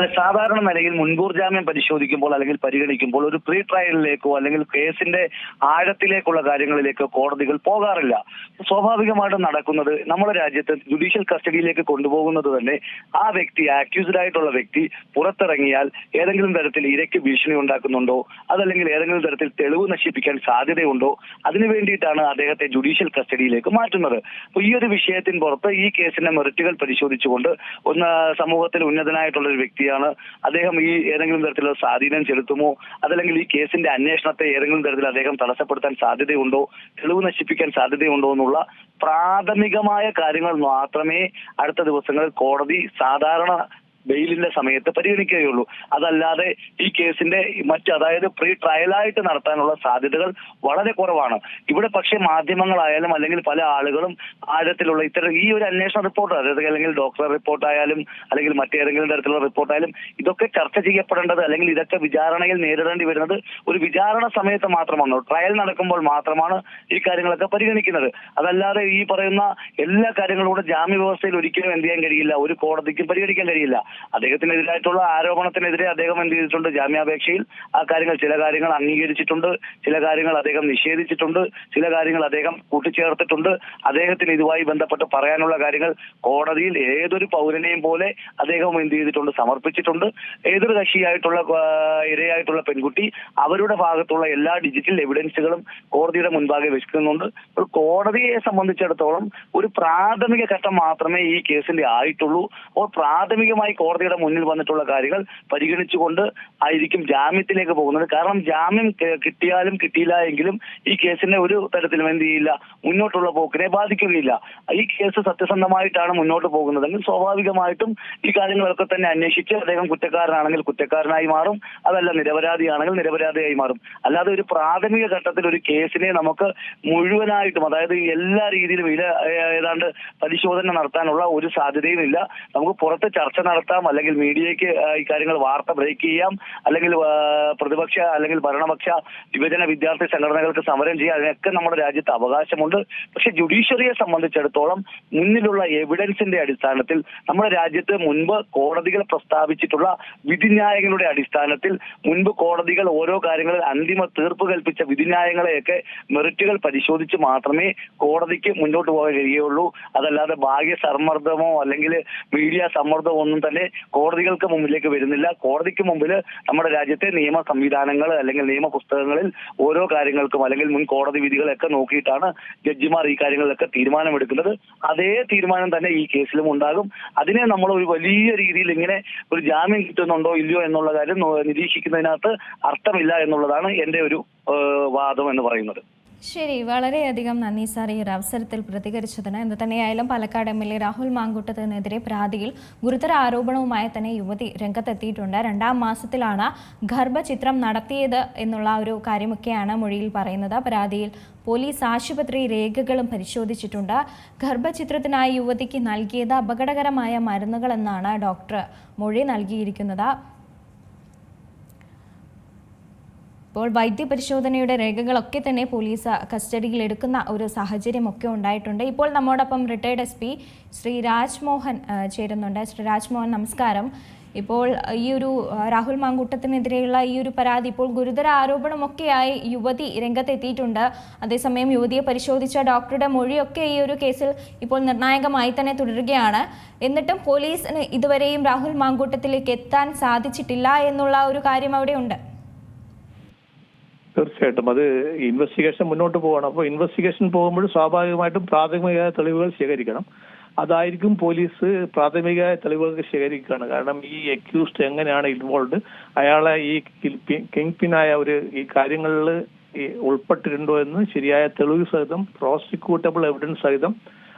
സാധാരണ നിലയിൽ മുൻകൂർ ജാമ്യം പരിശോധിക്കുമ്പോൾ അല്ലെങ്കിൽ പരിഗണിക്കുമ്പോൾ ഒരു പ്രീ ട്രയലിലേക്കോ അല്ലെങ്കിൽ കേസിന്റെ ആഴത്തിലേക്കുള്ള കാര്യങ്ങളിലേക്കോ കോടതികൾ പോകാറില്ല. സ്വാഭാവികമായിട്ടും നടക്കുന്നത് നമ്മുടെ രാജ്യത്ത് ജുഡീഷ്യൽ കസ്റ്റഡിയിലേക്ക് കൊണ്ടുപോകുന്നത് തന്നെ ആ വ്യക്തി ആക്യൂസ്ഡ് ആയിട്ടുള്ള വ്യക്തി പുറത്തിറങ്ങിയാൽ ഏതെങ്കിലും തരത്തിൽ ഇരയ്ക്ക് ഭീഷണി ഉണ്ടാക്കുന്നുണ്ടോ? അതല്ലെങ്കിൽ ഏതെങ്കിലും തരത്തിൽ തെളിവ് നശിപ്പിക്കാൻ സാധ്യതയുണ്ടോ? അതിനു വേണ്ടിയിട്ടാണ് അദ്ദേഹത്തെ ജുഡീഷ്യൽ കസ്റ്റഡിയിലേക്ക് മാറ്റുന്നത്. അപ്പൊ ഈ ഒരു വിഷയത്തിന് പുറത്ത് ഈ കേസിന്റെ മെറിറ്റുകൾ പരിശോധിച്ചുകൊണ്ട് ഒന്ന് സമൂഹത്തിൽ ഉന്നതനായിട്ടുള്ള ഒരു വ്യക്തിയാണ്. അദ്ദേഹം ഈ ഏതെങ്കിലും തരത്തിലുള്ള സ്വാധീനം ചെലുത്തുമോ? അതല്ലെങ്കിൽ ഈ കേസിന്റെ അന്വേഷണത്തെ ഏതെങ്കിലും തരത്തിൽ അദ്ദേഹം തടസ്സപ്പെടുത്താൻ സാധ്യതയുണ്ടോ? തെളിവ് നശിപ്പിക്കാൻ സാധ്യതയുണ്ടോ എന്നുള്ള പ്രാഥമികമായ കാര്യങ്ങൾ മാത്രമേ അടുത്ത ദിവസങ്ങളിൽ കോടതി സാധാരണ ബെയിലിന്റെ സമയത്ത് പരിഗണിക്കുകയുള്ളൂ. അതല്ലാതെ ഈ കേസിന്റെ മറ്റ് അതായത് പ്രീ ട്രയലായിട്ട് നടത്താനുള്ള സാധ്യതകൾ വളരെ കുറവാണ്. ഇവിടെ പക്ഷേ മാധ്യമങ്ങളായാലും അല്ലെങ്കിൽ പല ആളുകളും ആഴത്തിലുള്ള ഇത്തരം ഈ ഒരു അന്വേഷണ റിപ്പോർട്ട് അതായത് അല്ലെങ്കിൽ ഡോക്ടർ റിപ്പോർട്ടായാലും അല്ലെങ്കിൽ മറ്റേതെങ്കിലും തരത്തിലുള്ള റിപ്പോർട്ടായാലും ഇതൊക്കെ ചർച്ച ചെയ്യപ്പെടേണ്ടത് അല്ലെങ്കിൽ ഇതൊക്കെ വിചാരണയിൽ നേരിടേണ്ടി വരുന്നത് ഒരു വിചാരണ സമയത്ത് മാത്രമാണ്. ട്രയൽ നടക്കുമ്പോൾ മാത്രമാണ് ഈ കാര്യങ്ങളൊക്കെ പരിഗണിക്കുന്നത്. അതല്ലാതെ ഈ പറയുന്ന എല്ലാ കാര്യങ്ങളും കൂടെ ജാമ്യ വ്യവസ്ഥയിൽ ഒരിക്കലും എന്ത് ചെയ്യാൻ കഴിയില്ല ഒരു കോടതിക്കും പരിഗണിക്കാൻ കഴിയില്ല. അദ്ദേഹത്തിനെതിരായിട്ടുള്ള ആരോപണത്തിനെതിരെ അദ്ദേഹം എന്ത് ചെയ്തിട്ടുണ്ട്? ജാമ്യാപേക്ഷയിൽ ആ കാര്യങ്ങൾ ചില കാര്യങ്ങൾ അംഗീകരിച്ചിട്ടുണ്ട്. ചില കാര്യങ്ങൾ അദ്ദേഹം നിഷേധിച്ചിട്ടുണ്ട്. ചില കാര്യങ്ങൾ അദ്ദേഹം കൂട്ടിച്ചേർത്തിട്ടുണ്ട്. അദ്ദേഹത്തിന് ഇതുമായി ബന്ധപ്പെട്ട് പറയാനുള്ള കാര്യങ്ങൾ കോടതിയിൽ ഏതൊരു പൗരനെയും പോലെ അദ്ദേഹം എന്ത് ചെയ്തിട്ടുണ്ട്? സമർപ്പിച്ചിട്ടുണ്ട്. ഏതൊരു കക്ഷിയായിട്ടുള്ള ഇരയായിട്ടുള്ള പെൺകുട്ടി അവരുടെ ഭാഗത്തുള്ള എല്ലാ ഡിജിറ്റൽ എവിഡൻസുകളും കോടതിയുടെ മുൻപാകെ അപ്പോൾ കോടതിയെ സംബന്ധിച്ചിടത്തോളം ഒരു പ്രാഥമിക ഘട്ടം മാത്രമേ ഈ കേസിന്റെ ആയിട്ടുള്ളൂ. അപ്പോൾ പ്രാഥമികമായി കോടതിയുടെ മുന്നിൽ വന്നിട്ടുള്ള കാര്യങ്ങൾ പരിഗണിച്ചുകൊണ്ട് ആയിരിക്കും ജാമ്യത്തിലേക്ക് പോകുന്നത്. കാരണം ജാമ്യം കിട്ടിയാലും കിട്ടിയില്ല എങ്കിലും ഈ കേസിനെ ഒരു തരത്തിലും എന്ത് ചെയ്യില്ല മുന്നോട്ടുള്ള പോക്കിനെ ബാധിക്കുകയില്ല. ഈ കേസ് സത്യസന്ധമായിട്ടാണ് മുന്നോട്ട് പോകുന്നതെങ്കിൽ സ്വാഭാവികമായിട്ടും ഈ കാര്യങ്ങളൊക്കെ തന്നെ അന്വേഷിച്ച് അദ്ദേഹം കുറ്റക്കാരനാണെങ്കിൽ കുറ്റക്കാരനായി മാറും. അതല്ല നിരപരാധിയാണെങ്കിൽ നിരപരാധിയായി മാറും. അല്ലാതെ ഒരു പ്രാഥമിക ഘട്ടത്തിൽ ഒരു കേസിനെ നമുക്ക് മുഴുവനായിട്ടും അതായത് എല്ലാ രീതിയിലും ഏതാണ്ട് പരിശോധന നടത്താനുള്ള ഒരു സാധ്യതയും ഇല്ല നമുക്ക് പുറത്ത് ചർച്ച നടത്താം അല്ലെങ്കിൽ മീഡിയയ്ക്ക് ഈ കാര്യങ്ങൾ വാർത്ത ബ്രേക്ക് ചെയ്യാം അല്ലെങ്കിൽ പ്രതിപക്ഷ അല്ലെങ്കിൽ ഭരണപക്ഷ യുവജന വിദ്യാർത്ഥി സംഘടനകൾക്ക് സമരം ചെയ്യാം. അതിനൊക്കെ നമ്മുടെ രാജ്യത്ത് അവകാശമുണ്ട്. പക്ഷെ ജുഡീഷ്യറിയെ സംബന്ധിച്ചിടത്തോളം മുന്നിലുള്ള എവിഡൻസിന്റെ അടിസ്ഥാനത്തിൽ നമ്മുടെ രാജ്യത്ത് മുൻപ് കോടതികൾ പ്രസ്താവിച്ചിട്ടുള്ള വിധിന്യായങ്ങളുടെ അടിസ്ഥാനത്തിൽ മുൻപ് കോടതികൾ ഓരോ കാര്യങ്ങളിൽ അന്തിമ തീർപ്പ് കൽപ്പിച്ച വിധിന്യായങ്ങളെയൊക്കെ മെറിറ്റുകൾ പരിശോധിച്ച് മാത്രമേ കോടതിക്ക് മുന്നോട്ട് പോകാൻ കഴിയുള്ളൂ അതല്ലാതെ ഭാഗ്യ സമ്മർദ്ദമോ അല്ലെങ്കിൽ മീഡിയ സമ്മർദ്ദമോ ഒന്നും തന്നെ കോടതികൾക്ക് മുമ്പിലേക്ക് വരുന്നില്ല. കോടതിക്ക് മുമ്പിൽ നമ്മുടെ രാജ്യത്തെ നിയമ സംവിധാനങ്ങൾ അല്ലെങ്കിൽ നിയമ പുസ്തകങ്ങളിൽ ഓരോ കാര്യങ്ങൾക്കും അല്ലെങ്കിൽ മുൻ കോടതി വിധികളൊക്കെ നോക്കിയിട്ടാണ് ജഡ്ജിമാർ ഈ കാര്യങ്ങളിലൊക്കെ തീരുമാനമെടുക്കുന്നത്. അതേ തീരുമാനം തന്നെ ഈ കേസിലും ഉണ്ടാകും. അതിനെ നമ്മൾ ഒരു വലിയ രീതിയിൽ ഇങ്ങനെ ഒരു ജാമ്യം കിട്ടുന്നുണ്ടോ ഇല്ലയോ എന്നുള്ള കാര്യം നിരീക്ഷിക്കുന്നതിനകത്ത് അർത്ഥമില്ല എന്നുള്ളതാണ് എന്റെ ഒരു വാദം എന്ന് പറയുന്നത്. ശരി വളരെയധികം നന്ദി സാർ ഈ ഒരു അവസരത്തിൽ പ്രതികരിച്ചതിന്. എന്ത് തന്നെയായാലും Palakkad M L A Rahul മാങ്കൂട്ടത്തിനെതിരെ പ്രാതിയിൽ ഗുരുതര ആരോപണവുമായി തന്നെ യുവതി രംഗത്തെത്തിയിട്ടുണ്ട്. രണ്ടാം മാസത്തിലാണ് ഗർഭചിത്രം നടത്തിയത് എന്നുള്ള ഒരു കാര്യമൊക്കെയാണ് മൊഴിയിൽ പറയുന്നത്. പരാതിയിൽ പോലീസ് ആശുപത്രി രേഖകളും പരിശോധിച്ചിട്ടുണ്ട്. ഗർഭചിത്രത്തിനായി യുവതിക്ക് നൽകിയത് അപകടകരമായ മരുന്നുകളെന്നാണ് ഡോക്ടർ മൊഴി നൽകിയിരിക്കുന്നത്. ഇപ്പോൾ വൈദ്യപരിശോധനയുടെ രേഖകളൊക്കെ തന്നെ പോലീസ് കസ്റ്റഡിയിൽ എടുക്കുന്ന ഒരു സാഹചര്യമൊക്കെ ഉണ്ടായിട്ടുണ്ട്. ഇപ്പോൾ നമ്മോടൊപ്പം retired S P Sri Rajmohan ചേരുന്നുണ്ട്. ശ്രീ രാജ്മോഹൻ നമസ്കാരം. ഇപ്പോൾ ഈ ഒരു രാഹുൽ മാങ്കൂട്ടത്തിനെതിരെയുള്ള ഈ ഒരു പരാതി ഇപ്പോൾ ഗുരുതര ആരോപണമൊക്കെയായി യുവതി രംഗത്തെത്തിയിട്ടുണ്ട്. അതേസമയം യുവതിയെ പരിശോധിച്ച ഡോക്ടറുടെ മൊഴിയൊക്കെ ഈ ഒരു കേസിൽ ഇപ്പോൾ നിർണായകമായി തന്നെ തുടരുകയാണ്. എന്നിട്ടും പോലീസിന് ഇതുവരെയും രാഹുൽ മാങ്കൂട്ടത്തിലേക്ക് എത്താൻ സാധിച്ചിട്ടില്ല എന്നുള്ള ഒരു കാര്യം അവിടെ ഉണ്ട് തീർച്ചയായിട്ടും. അത് ഇൻവെസ്റ്റിഗേഷൻ മുന്നോട്ട് പോകണം അപ്പോൾ ഇൻവെസ്റ്റിഗേഷൻ പോകുമ്പോൾ സ്വാഭാവികമായിട്ടും പ്രാഥമിക തെളിവുകൾ ശേഖരിക്കണം. അതായിരിക്കും പോലീസ് പ്രാഥമിക തെളിവുകൾ ശേഖരിക്കുകയാണ്. കാരണം ഈ അക്യൂസ്ഡ് എങ്ങനെയാണ് ഇൻവോൾവ് അയാളെ ഈ കിങ് പിനായ ഒരു ഈ കാര്യങ്ങളിൽ ഉൾപ്പെട്ടിട്ടുണ്ടോ എന്ന് ശരിയായ തെളിവ് സഹിതം പ്രോസിക്യൂട്ടബിൾ എവിഡൻസ് സഹിതം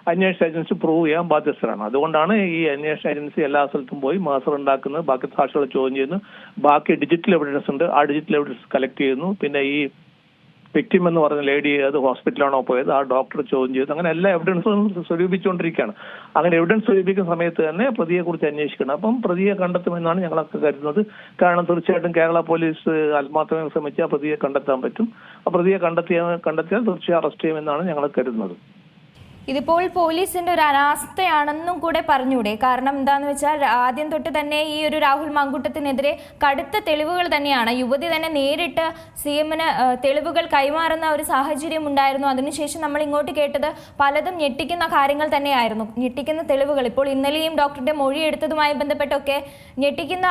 അന്വേഷണ ഏജൻസി പ്രൂവ് ചെയ്യാൻ ബാധ്യസ്ഥരാണ്. അതുകൊണ്ടാണ് ഈ അന്വേഷണ ഏജൻസി എല്ലാ സ്ഥലത്തും പോയി മാസ്റ്റർ ഉണ്ടാക്കുന്നത് ബാക്കി സാക്ഷികളെ ചോദ്യം ചെയ്യുന്നു. ബാക്കി ഡിജിറ്റൽ എവിഡൻസ് ഉണ്ട്. ആ ഡിജിറ്റൽ എവിഡൻസ് കളക്ട് ചെയ്യുന്നു. പിന്നെ ഈ വിക്ടിം എന്ന് പറഞ്ഞ ലേഡി അത് ഹോസ്പിറ്റലാണോ പോയത് ആ ഡോക്ടർ ചോദ്യം ചെയ്തു അങ്ങനെ എല്ലാ എവിഡൻസും സ്വരൂപിച്ചുകൊണ്ടിരിക്കുകയാണ്. അങ്ങനെ എവിഡൻസ് സ്വരൂപിക്കുന്ന സമയത്ത് തന്നെ പ്രതിയെ കുറിച്ച് അന്വേഷിക്കണം. അപ്പം പ്രതിയെ കണ്ടെത്തുമെന്നാണ് ഞങ്ങളൊക്കെ കരുതുന്നത്. കാരണം തീർച്ചയായിട്ടും കേരള പോലീസ് ആത്മാർത്ഥമായി ശ്രമിച്ചാൽ പ്രതിയെ കണ്ടെത്താൻ പറ്റും. ആ പ്രതിയെ കണ്ടെത്തിയ കണ്ടെത്തിയാൽ തീർച്ചയായും അറസ്റ്റ് ചെയ്യുമെന്നാണ് ഞങ്ങൾ കരുതുന്നത്. ഇതിപ്പോൾ പോലീസിന്റെ ഒരു അനാസ്ഥയാണെന്നും കൂടെ പറഞ്ഞൂടെ. കാരണം എന്താന്ന് വെച്ചാൽ ആദ്യം തൊട്ട് തന്നെ ഈ ഒരു രാഹുൽ മാങ്കൂട്ടത്തിനെതിരെ കടുത്ത തെളിവുകൾ തന്നെയാണ്. യുവതി തന്നെ നേരിട്ട് സി എമ്മിന് തെളിവുകൾ കൈമാറുന്ന ഒരു സാഹചര്യം ഉണ്ടായിരുന്നു. അതിനുശേഷം നമ്മൾ ഇങ്ങോട്ട് കേട്ടത് പലതും ഞെട്ടിക്കുന്ന കാര്യങ്ങൾ തന്നെയായിരുന്നു. ഞെട്ടിക്കുന്ന തെളിവുകൾ. ഇപ്പോൾ ഇന്നലെയും ഡോക്ടറുടെ മൊഴി എടുത്തതുമായി ബന്ധപ്പെട്ടൊക്കെ ഞെട്ടിക്കുന്ന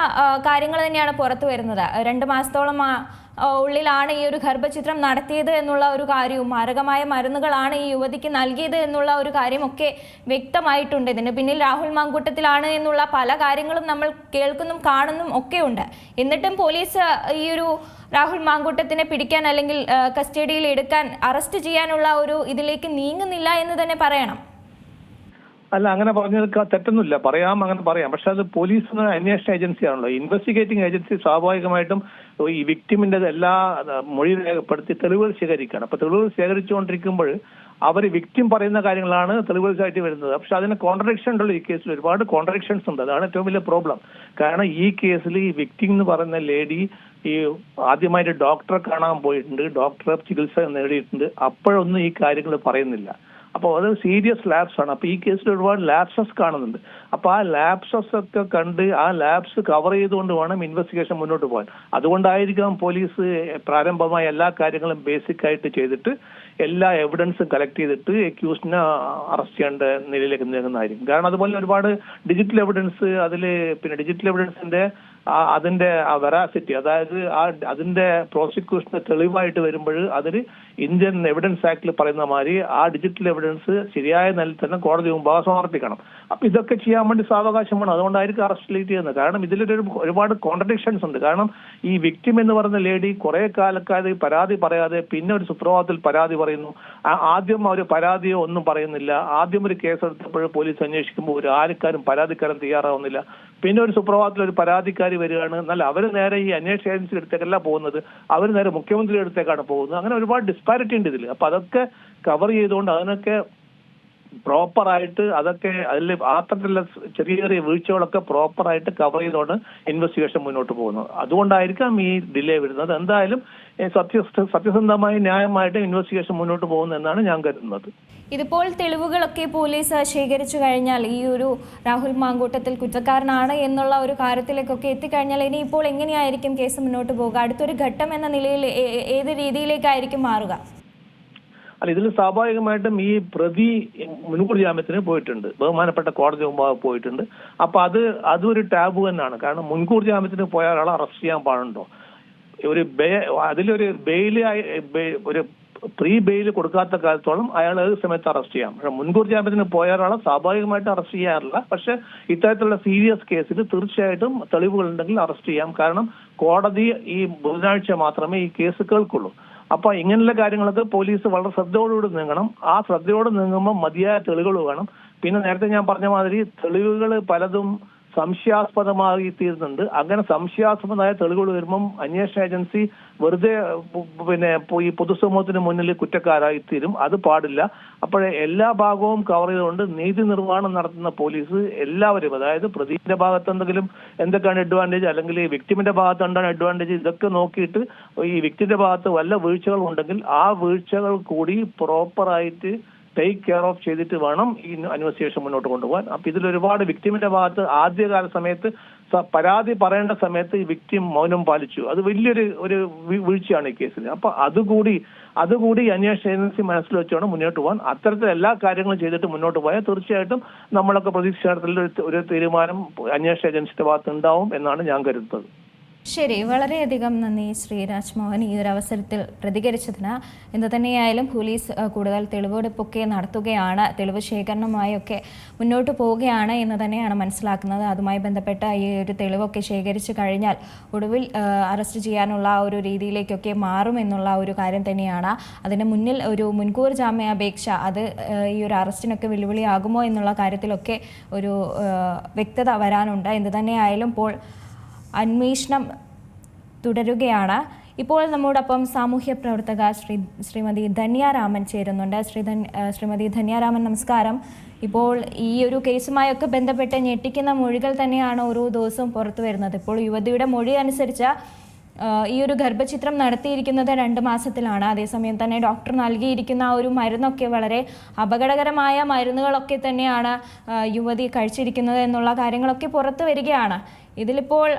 കാര്യങ്ങൾ തന്നെയാണ് പുറത്തു വരുന്നത്. രണ്ട് മാസത്തോളം ഉള്ളിലാണ് ഈ ഒരു ഗർഭചിത്രം നടത്തിയത് എന്നുള്ള ഒരു കാര്യവും മാരകമായ മരുന്നുകളാണ് ഈ യുവതിക്ക് നൽകിയത് എന്നുള്ള ഒരു കാര്യമൊക്കെ വ്യക്തമായിട്ടുണ്ട്. ഇതിന് പിന്നിൽ രാഹുൽ മാങ്കൂട്ടത്തിലാണ് എന്നുള്ള പല കാര്യങ്ങളും നമ്മൾ കേൾക്കുന്നും കാണുന്നും ഒക്കെ ഉണ്ട് എന്നിട്ടും പോലീസ് ഈ ഒരു രാഹുൽ മാങ്കൂട്ടത്തിനെ പിടിക്കാൻ അല്ലെങ്കിൽ കസ്റ്റഡിയിൽ എടുക്കാൻ അറസ്റ്റ് ചെയ്യാനുള്ള ഒരു ഇതിലേക്ക് നീങ്ങുന്നില്ല എന്ന് തന്നെ പറയണം. അല്ല അങ്ങനെ പറഞ്ഞത് തെറ്റൊന്നുമില്ല. പറയാം അങ്ങനെ പറയാം. പക്ഷെ അത് പോലീസ് അന്വേഷണ ഏജൻസിയാണല്ലോ. ഇൻവെസ്റ്റിഗേറ്റിംഗ് ഏജൻസി സ്വാഭാവികമായിട്ടും ഈ വിക്ടിമിന്റെ എല്ലാ മൊഴി രേഖപ്പെടുത്തി തെളിവുകൾ ശേഖരിക്കുകയാണ് അപ്പൊ തെളിവുകൾ ശേഖരിച്ചുകൊണ്ടിരിക്കുമ്പോൾ അവർ വിക്ടിം പറയുന്ന കാര്യങ്ങളാണ് തെളിവുകൾക്കായിട്ട് വരുന്നത്. പക്ഷെ അതിന് കോൺട്രഡിക്ഷൻ ഉണ്ടല്ലോ ഈ കേസിൽ ഒരുപാട് കോൺട്രഡിക്ഷൻസ് ഉണ്ട്. അതാണ് ഏറ്റവും വലിയ പ്രോബ്ലം കാരണം ഈ കേസിൽ ഈ വിക്ടിം എന്ന് പറയുന്ന ലേഡി ഈ ആദ്യമായിട്ട് ഡോക്ടറെ കാണാൻ പോയിട്ടുണ്ട്. ഡോക്ടറെ ചികിത്സ നേടിയിട്ടുണ്ട്. അപ്പോഴൊന്നും ഈ കാര്യങ്ങൾ പറയുന്നില്ല. അപ്പോൾ അത് സീരിയസ് ലാബ്സ് ആണ്. അപ്പോൾ ഈ കേസിൽ ഒരുപാട് ലാപ്സസ് കാണുന്നുണ്ട്. അപ്പോൾ ആ ലാപ്സസ് ഒക്കെ കണ്ട് ആ ലാബ്സ് കവർ ചെയ്തുകൊണ്ട് വേണം ഇൻവെസ്റ്റിഗേഷൻ മുന്നോട്ട് പോകാൻ. അതുകൊണ്ടായിരിക്കാം പോലീസ് പ്രാരംഭമായ എല്ലാ കാര്യങ്ങളും ബേസിക് ആയിട്ട് ചെയ്തിട്ട് എല്ലാ എവിഡൻസും കളക്ട് ചെയ്തിട്ട് അക്യൂസ്റ്റിനെ അറസ്റ്റ് ചെയ്യേണ്ട നിലയിലേക്ക് നീങ്ങുന്നതായിരിക്കും. കാരണം അതുപോലെ ഒരുപാട് ഡിജിറ്റൽ എവിഡൻസ് അതിൽ പിന്നെ ഡിജിറ്റൽ എവിഡൻസിന്റെ അതിന്റെ വെറാസിറ്റി അതായത് ആ അതിന്റെ പ്രോസിക്യൂഷന് തെളിവായിട്ട് വരുമ്പോൾ അതിന് ഇന്ത്യൻ എവിഡൻസ് ആക്ടിൽ പറയുന്ന മാതിരി ആ ഡിജിറ്റൽ എവിഡൻസ് ശരിയായ നിലയിൽ തന്നെ കോടതി മുമ്പാകെ സമർപ്പിക്കണം അപ്പൊ ഇതൊക്കെ ചെയ്യാൻ വേണ്ടി സാവകാശമാണ് അതുകൊണ്ടായിരിക്കും അറസ്റ്റ് ലേറ്റ് ചെയ്യുന്നത്. കാരണം ഇതിലൊരു ഒരുപാട് കോൺട്രഡിക്ഷൻസ് ഉണ്ട്. കാരണം ഈ വിക്ടിം എന്ന് പറയുന്ന ലേഡി കുറെ കാലക്കാതെ പരാതി പറയാതെ പിന്നെ ഒരു സുപ്രഭാതത്തിൽ പരാതി പറയുന്നു. ആദ്യം അവർ പരാതിയോ ഒന്നും പറയുന്നില്ല. ആദ്യം ഒരു കേസ് എടുത്തപ്പോൾ പോലീസ് അന്വേഷിക്കുമ്പോൾ ഒരു ആർക്കാരും പരാതിക്കാരൻ തയ്യാറാവുന്നില്ല. പിന്നെ ഒരു സുപ്രഭാതത്തിൽ ഒരു പരാതിക്കാരി വരികയാണ്. എന്നാൽ അവർ നേരെ ഈ അന്വേഷണ ഏജൻസി അടുത്തേക്കല്ല പോകുന്നത്. അവർ നേരെ മുഖ്യമന്ത്രിയുടെ അടുത്തേക്കാണ് പോകുന്നത്. അങ്ങനെ ഒരുപാട് ഡിസ്പാരിറ്റി ഉണ്ട് ഇതിൽ അപ്പൊ അതൊക്കെ കവർ ചെയ്തുകൊണ്ട് അതിനൊക്കെ പ്രോപ്പർ ആയിട്ട് അതൊക്കെ അതിൽ അത്തരത്തിലുള്ള ചെറിയ ചെറിയ വീഴ്ചകളൊക്കെ പ്രോപ്പറായിട്ട് കവർ ചെയ്തുകൊണ്ട് ഇൻവെസ്റ്റിഗേഷൻ മുന്നോട്ട് പോകുന്നത് അതുകൊണ്ടായിരിക്കാം ഈ ഡിലേ വരുന്നത്. എന്തായാലും സത്യ സത്യസന്ധമായി ന്യായമായിട്ട് ഇൻവെസ്റ്റിഗേഷൻ മുന്നോട്ട് പോകുന്നു എന്നാണ് ഞാൻ കരുതുന്നത്. ഇതിപ്പോൾ തെളിവുകളൊക്കെ പോലീസ് ശേഖരിച്ചു കഴിഞ്ഞാൽ ഈ ഒരു രാഹുൽ മാങ്കൂട്ടത്തിൽ കുറ്റക്കാരനാണ് എന്നുള്ള ഒരു കാര്യത്തിലേക്കൊക്കെ എത്തിക്കഴിഞ്ഞാൽ ഇനി ഇപ്പോൾ എങ്ങനെയായിരിക്കും കേസ് മുന്നോട്ട് പോകുക? അടുത്തൊരു ഘട്ടം എന്ന നിലയിൽ ഏത് രീതിയിലേക്കായിരിക്കും മാറുക? അല്ല ഇതിൽ സ്വാഭാവികമായിട്ടും ഈ പ്രതി മുൻകൂർ ജാമ്യത്തിന് പോയിട്ടുണ്ട്. ബഹുമാനപ്പെട്ട കോടതി മുമ്പാകെ പോയിട്ടുണ്ട്. അപ്പൊ അത് അതൊരു ടാബു തന്നെയാണ്. കാരണം മുൻകൂർ ജാമ്യത്തിന് പോയ ഒരാളെ അറസ്റ്റ് ചെയ്യാൻ പാടുണ്ടോ? ഒരു അതിലൊരു ബെയിൽ ഒരു പ്രീ ബെയിൽ കൊടുക്കാത്ത കാലത്തോളം അയാൾ ഏത് സമയത്ത് അറസ്റ്റ് ചെയ്യാം? പക്ഷെ മുൻകൂർ ജാമ്യത്തിന് പോയ ഒരാളെ സ്വാഭാവികമായിട്ട് അറസ്റ്റ് ചെയ്യാറില്ല. പക്ഷെ ഇത്തരത്തിലുള്ള സീരിയസ് കേസിൽ തീർച്ചയായിട്ടും തെളിവുകൾ ഉണ്ടെങ്കിൽ അറസ്റ്റ് ചെയ്യാം. കാരണം കോടതി ഈ ബുധനാഴ്ച മാത്രമേ ഈ കേസ് കേൾക്കുള്ളൂ. അപ്പൊ ഇങ്ങനെയുള്ള കാര്യങ്ങളൊക്കെ പോലീസ് വളരെ ശ്രദ്ധയോടുകൂടി നീങ്ങണം. ആ ശ്രദ്ധയോട് നീങ്ങുമ്പോൾ മതിയായ തെളിവുകൾ വേണം. പിന്നെ നേരത്തെ ഞാൻ പറഞ്ഞ മാതിരി തെളിവുകൾ പലതും സംശയാസ്പദമായി തീരുന്നുണ്ട്. അങ്ങനെ സംശയാസ്പദമായ തെളിവുകൾ വരുമ്പം അന്വേഷണ ഏജൻസി വെറുതെ പിന്നെ ഈ പൊതുസമൂഹത്തിന് മുന്നിൽ കുറ്റക്കാരായി തീരും. അത് പാടില്ല. അപ്പോഴേ എല്ലാ ഭാഗവും കവർ ചെയ്തുകൊണ്ട് നീതി നിർവഹണം നടത്തുന്ന പോലീസ് എല്ലാവരും അതായത് പ്രതിയുടെ ഭാഗത്ത് എന്തെങ്കിലും എന്തൊക്കെയാണ് അഡ്വാന്റേജ് അല്ലെങ്കിൽ ഈ വിക്ടിമിന്റെ ഭാഗത്ത് എന്താണ് അഡ്വാന്റേജ് ഇതൊക്കെ നോക്കിയിട്ട് ഈ വിക്ടിന്റെ ഭാഗത്ത് വല്ല വീഴ്ചകൾ ഉണ്ടെങ്കിൽ ആ വീഴ്ചകൾ കൂടി പ്രോപ്പറായിട്ട് ടേക്ക് കെയർ ഓഫ് ചെയ്തിട്ട് വേണം ഈ അന്വേഷണം മുന്നോട്ട് കൊണ്ടുപോകാൻ. അപ്പൊ ഇതിൽ ഒരുപാട് വിക്ടിമിന്റെ ഭാഗത്ത് ആദ്യകാല സമയത്ത് പരാതി പറയേണ്ട സമയത്ത് ഈ വിക്ടിം മൗനം പാലിച്ചു. അത് വലിയൊരു ഒരു വീഴ്ചയാണ് ഈ കേസിൽ. അപ്പൊ അതുകൂടി അതുകൂടി അന്വേഷണ ഏജൻസി മനസ്സിൽ വെച്ചുകൊണ്ട് മുന്നോട്ട് പോകാൻ. അത്തരത്തിൽ എല്ലാ കാര്യങ്ങളും ചെയ്തിട്ട് മുന്നോട്ട് പോയാൽ തീർച്ചയായിട്ടും നമ്മളൊക്കെ പ്രതീക്ഷിച്ച ഒരു തീരുമാനം അന്വേഷണ ഏജൻസിയുടെ ഭാഗത്ത് ഉണ്ടാവും എന്നാണ് ഞാൻ കരുതുന്നത്. ശരി വളരെയധികം നന്ദി ശ്രീരാജ് മോഹൻ ഈ ഒരു അവസരത്തിൽ പ്രതികരിച്ചതിന്. എന്ത് തന്നെയായാലും പോലീസ് കൂടുതൽ തെളിവെടുപ്പൊക്കെ നടത്തുകയാണ് തെളിവ് ശേഖരണമായൊക്കെ മുന്നോട്ട് പോവുകയാണ് എന്ന് തന്നെയാണ് മനസ്സിലാക്കുന്നത്. അതുമായി ബന്ധപ്പെട്ട ഈ ഒരു തെളിവൊക്കെ ശേഖരിച്ചു കഴിഞ്ഞാൽ ഒടുവിൽ അറസ്റ്റ് ചെയ്യാനുള്ള ഒരു രീതിയിലേക്കൊക്കെ മാറും എന്നുള്ള ഒരു കാര്യം തന്നെയാണ്. അതിന് മുന്നിൽ ഒരു മുൻകൂർ ജാമ്യാപേക്ഷ അത് ഈ ഒരു അറസ്റ്റിനൊക്കെ വെല്ലുവിളിയാകുമോ എന്നുള്ള കാര്യത്തിലൊക്കെ ഒരു വ്യക്തത വരാനുണ്ട്. എന്ത് തന്നെയായാലും ഇപ്പോൾ അന്വേഷണം തുടരുകയാണ്. ഇപ്പോൾ നമ്മോടൊപ്പം സാമൂഹ്യ പ്രവർത്തക ശ്രീ ശ്രീമതി ധന്യാരാമൻ ചേരുന്നുണ്ട്. ശ്രീ ശ്രീമതി ധന്യാരാമൻ നമസ്കാരം. ഇപ്പോൾ ഈ ഒരു കേസുമായൊക്കെ ബന്ധപ്പെട്ട് ഞെട്ടിക്കുന്ന മൊഴികൾ തന്നെയാണ് ഓരോ ദിവസവും പുറത്തു വരുന്നത്. ഇപ്പോൾ യുവതിയുടെ മൊഴി അനുസരിച്ച് ഈ ഒരു ഗർഭചിത്രം നടത്തിയിരിക്കുന്നത് രണ്ട് മാസത്തിലാണ്. അതേസമയം തന്നെ ഡോക്ടർ നൽകിയിരിക്കുന്ന ആ ഒരു മരുന്നൊക്കെ വളരെ അപകടകരമായ മരുന്നുകളൊക്കെ തന്നെയാണ് യുവതി കഴിച്ചിരിക്കുന്നത് എന്നുള്ള കാര്യങ്ങളൊക്കെ പുറത്തു വരികയാണ്. ഇതിലിപ്പോൾ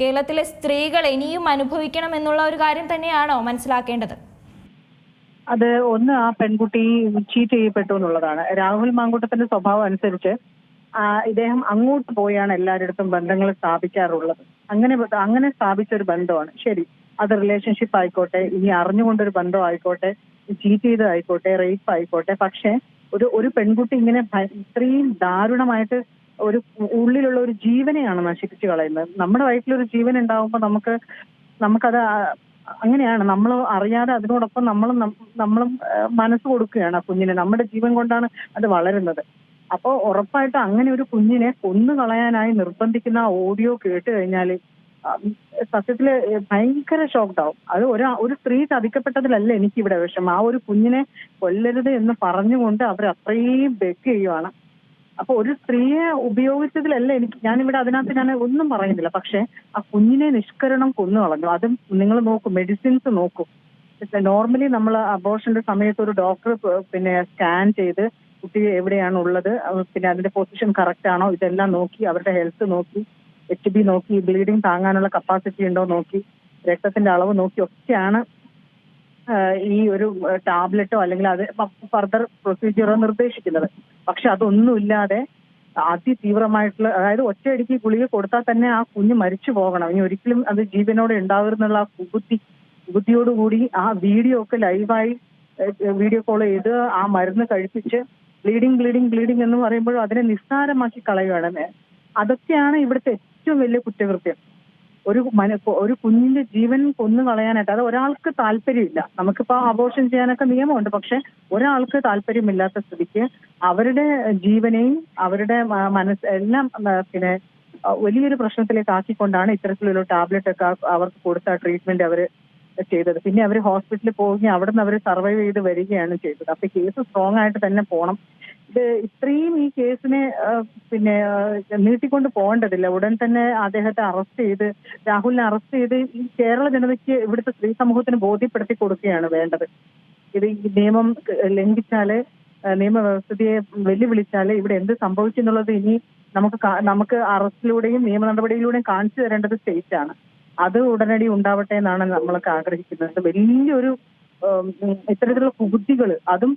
കേരളത്തിലെ സ്ത്രീകൾ ഇനിയും അനുഭവിക്കണം എന്നുള്ള ഒരു കാര്യം തന്നെയാണോ മനസ്സിലാക്കേണ്ടത്? അത് ഒന്ന് ആ പെൺകുട്ടി ചീറ്റ് ചെയ്യപ്പെട്ടു എന്നുള്ളതാണ്. രാഹുൽ മാങ്കൂട്ടത്തിന്റെ സ്വഭാവം അനുസരിച്ച് ഇദ്ദേഹം അങ്ങോട്ട് പോയാണ് എല്ലാവരുടെ ബന്ധങ്ങൾ സ്ഥാപിക്കാറുള്ളത്. അങ്ങനെ അങ്ങനെ സ്ഥാപിച്ച ഒരു ബന്ധമാണ്. ശരി അത് റിലേഷൻഷിപ്പ് ആയിക്കോട്ടെ ഇനി അറിഞ്ഞുകൊണ്ടൊരു ബന്ധം ആയിക്കോട്ടെ ചീറ്റ് ചെയ്തതായിക്കോട്ടെ റേപ്പ് ആയിക്കോട്ടെ പക്ഷെ ഒരു ഒരു പെൺകുട്ടി ഇങ്ങനെ ഇത്രയും ദാരുണമായിട്ട് ഒരു ഉള്ളിലുള്ള ഒരു ജീവനെയാണ് നശിപ്പിച്ചു കളയുന്നത്. നമ്മുടെ വയറ്റിലൊരു ജീവൻ ഉണ്ടാവുമ്പോൾ നമുക്ക് നമുക്കത് അങ്ങനെയാണ്. നമ്മൾ അറിയാതെ അതിനോടൊപ്പം നമ്മളും നം- നമ്മളും മനസ്സ് കൊടുക്കുകയാണ് ആ കുഞ്ഞിനെ. നമ്മുടെ ജീവൻ കൊണ്ടാണ് അത് വളരുന്നത്. അപ്പോൾ ഉറപ്പായിട്ട് അങ്ങനെ ഒരു കുഞ്ഞിനെ കൊന്നു കളയാനായി നിർബന്ധിക്കുന്ന ഓഡിയോ കേട്ട് കഴിഞ്ഞാൽ സത്യത്തിൽ ഭയങ്കര ഷോക്ക്ഡ് ആവും അത് ഒരു ഒരു സ്ത്രീ ചതിക്കപ്പെട്ടതിലല്ല എനിക്കിവിടെ വിഷമം. ആ ഒരു കുഞ്ഞിനെ കൊല്ലരുത് എന്ന് പറഞ്ഞുകൊണ്ട് അവർ അത്രയും ബെക്ക് ചെയ്യുവാണ്. അപ്പൊ ഒരു സ്ത്രീയെ ഉപയോഗിച്ചതിലല്ല എനിക്ക് ഞാനിവിടെ അതിനകത്ത് ഞാൻ ഒന്നും പറയുന്നില്ല. പക്ഷെ ആ കുഞ്ഞിനെ നിഷ്കരണം കൊന്നു കളഞ്ഞു. അതും നിങ്ങൾ നോക്കൂ മെഡിസിൻസ് നോക്കൂ. നോർമലി നമ്മൾ അബോർഷന്റെ സമയത്ത് ഒരു ഡോക്ടർ പിന്നെ സ്കാൻ ചെയ്ത് കുട്ടി എവിടെയാണ് ഉള്ളത് പിന്നെ അതിന്റെ പൊസിഷൻ കറക്റ്റ് ആണോ ഇതെല്ലാം നോക്കി അവരുടെ ഹെൽത്ത് നോക്കി എച്ച് ബി നോക്കി ബ്ലീഡിങ് താങ്ങാനുള്ള കപ്പാസിറ്റി ഉണ്ടോ നോക്കി രക്തത്തിന്റെ അളവ് നോക്കി ഒക്കെയാണ് ഈ ഒരു ടാബ്ലറ്റോ അല്ലെങ്കിൽ അത് ഫർദർ പ്രൊസീജിയറോ നിർദ്ദേശിക്കുന്നത്. പക്ഷെ അതൊന്നുമില്ലാതെ അതിതീവ്രമായിട്ടുള്ള അതായത് ഒറ്റയടിക്ക് ഗുളിക കൊടുത്താൽ തന്നെ ആ കുഞ്ഞ് മരിച്ചു പോകണം. ഇനി ഒരിക്കലും അത് ജീവനോടെ ഉണ്ടാകുന്നുള്ള ആ കുബുദ്ധി കുബുദ്ധിയോടുകൂടി ആ വീഡിയോ ഒക്കെ ലൈവായി വീഡിയോ കോൾ ചെയ്ത് ആ മരുന്ന് കഴിപ്പിച്ച് ബ്ലീഡിങ് ബ്ലീഡിങ് ബ്ലീഡിങ് എന്ന് പറയുമ്പോഴും അതിനെ നിസ്സാരമാക്കി കളയുകയാണ്. അതൊക്കെയാണ് ഇവിടുത്തെ ഏറ്റവും വലിയ കുറ്റകൃത്യം. ഒരു ഒരു കുഞ്ഞിന്റെ ജീവൻ കൊന്നു കളയാനായിട്ട് അത് ഒരാൾക്ക് താല്പര്യമില്ല. നമുക്കിപ്പോ അബോർഷൻ ചെയ്യാനൊക്കെ നിയമമുണ്ട്. പക്ഷെ ഒരാൾക്ക് താല്പര്യമില്ലാത്ത സ്ഥിതിക്ക് അവരുടെ ജീവനെയും അവരുടെ മനസ് എല്ലാം പിന്നെ വലിയൊരു പ്രശ്നത്തിലേക്ക് ആക്കിക്കൊണ്ടാണ് ഇത്തരത്തിലുള്ള ടാബ്ലറ്റ് ഒക്കെ അവർക്ക് കൊടുത്ത ട്രീറ്റ്മെന്റ് അവർ ചെയ്തത്. പിന്നെ അവർ ഹോസ്പിറ്റലിൽ പോവുകയും അവിടെ നിന്ന് അവർ സർവൈവ് ചെയ്ത് വരികയാണ് ചെയ്തത്. അപ്പൊ കേസ് സ്ട്രോങ് ആയിട്ട് തന്നെ പോകണം ഇത്രയും ഈ കേസിനെ പിന്നെ നീട്ടിക്കൊണ്ട് പോകേണ്ടതില്ല. ഉടൻ തന്നെ അദ്ദേഹത്തെ അറസ്റ്റ് ചെയ്ത് രാഹുലിനെ അറസ്റ്റ് ചെയ്ത് ഈ കേരള ജനതയ്ക്ക് ഇവിടുത്തെ സ്ത്രീ സമൂഹത്തിന് ബോധ്യപ്പെടുത്തി കൊടുക്കുകയാണ് വേണ്ടത്. ഇത് ഈ നിയമം ലംഘിച്ചാൽ നിയമവ്യവസ്ഥയെ വെല്ലുവിളിച്ചാൽ ഇവിടെ എന്ത് സംഭവിച്ചു എന്നുള്ളത് ഇനി നമുക്ക് നമുക്ക് അറസ്റ്റിലൂടെയും നിയമ നടപടിയിലൂടെയും കാണിച്ചു തരേണ്ടത് സ്റ്റേറ്റ് ആണ് അത് ഉടനടി ഉണ്ടാവട്ടെ എന്നാണ് നമ്മളൊക്കെ ആഗ്രഹിക്കുന്നത്. വലിയൊരു ഇത്തരത്തിലുള്ള കുബുദ്ധികൾ അതും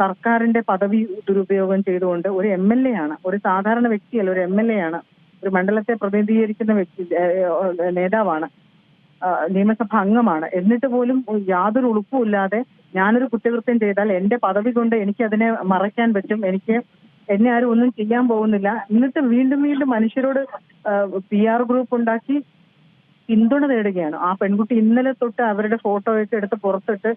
സർക്കാരിന്റെ പദവി ദുരുപയോഗം ചെയ്തുകൊണ്ട് ഒരു എം എൽ എ ആണ്. ഒരു സാധാരണ വ്യക്തിയല്ല ഒരു എം എൽ എ ആണ്. ഒരു മണ്ഡലത്തെ പ്രതിനിധീകരിക്കുന്ന വ്യക്തി നേതാവാണ്. നിയമസഭ അംഗമാണ്. എന്നിട്ട് പോലും യാതൊരു ഉളുപ്പുമില്ലാതെ ഞാനൊരു കുറ്റകൃത്യം ചെയ്താൽ എന്റെ പദവി കൊണ്ട് എനിക്ക് അതിനെ മറയ്ക്കാൻ പറ്റും. എനിക്ക് എന്നെ ആരും ഒന്നും ചെയ്യാൻ പോകുന്നില്ല. എന്നിട്ട് വീണ്ടും വീണ്ടും മനുഷ്യരോട് പി ആർ ഗ്രൂപ്പ് ഉണ്ടാക്കി പിന്തുണ തേടുകയാണ്. ആ പെൺകുട്ടി ഇന്നലെ തൊട്ട് അവരുടെ ഫോട്ടോയൊക്കെ എടുത്ത് പുറത്തിട്ട്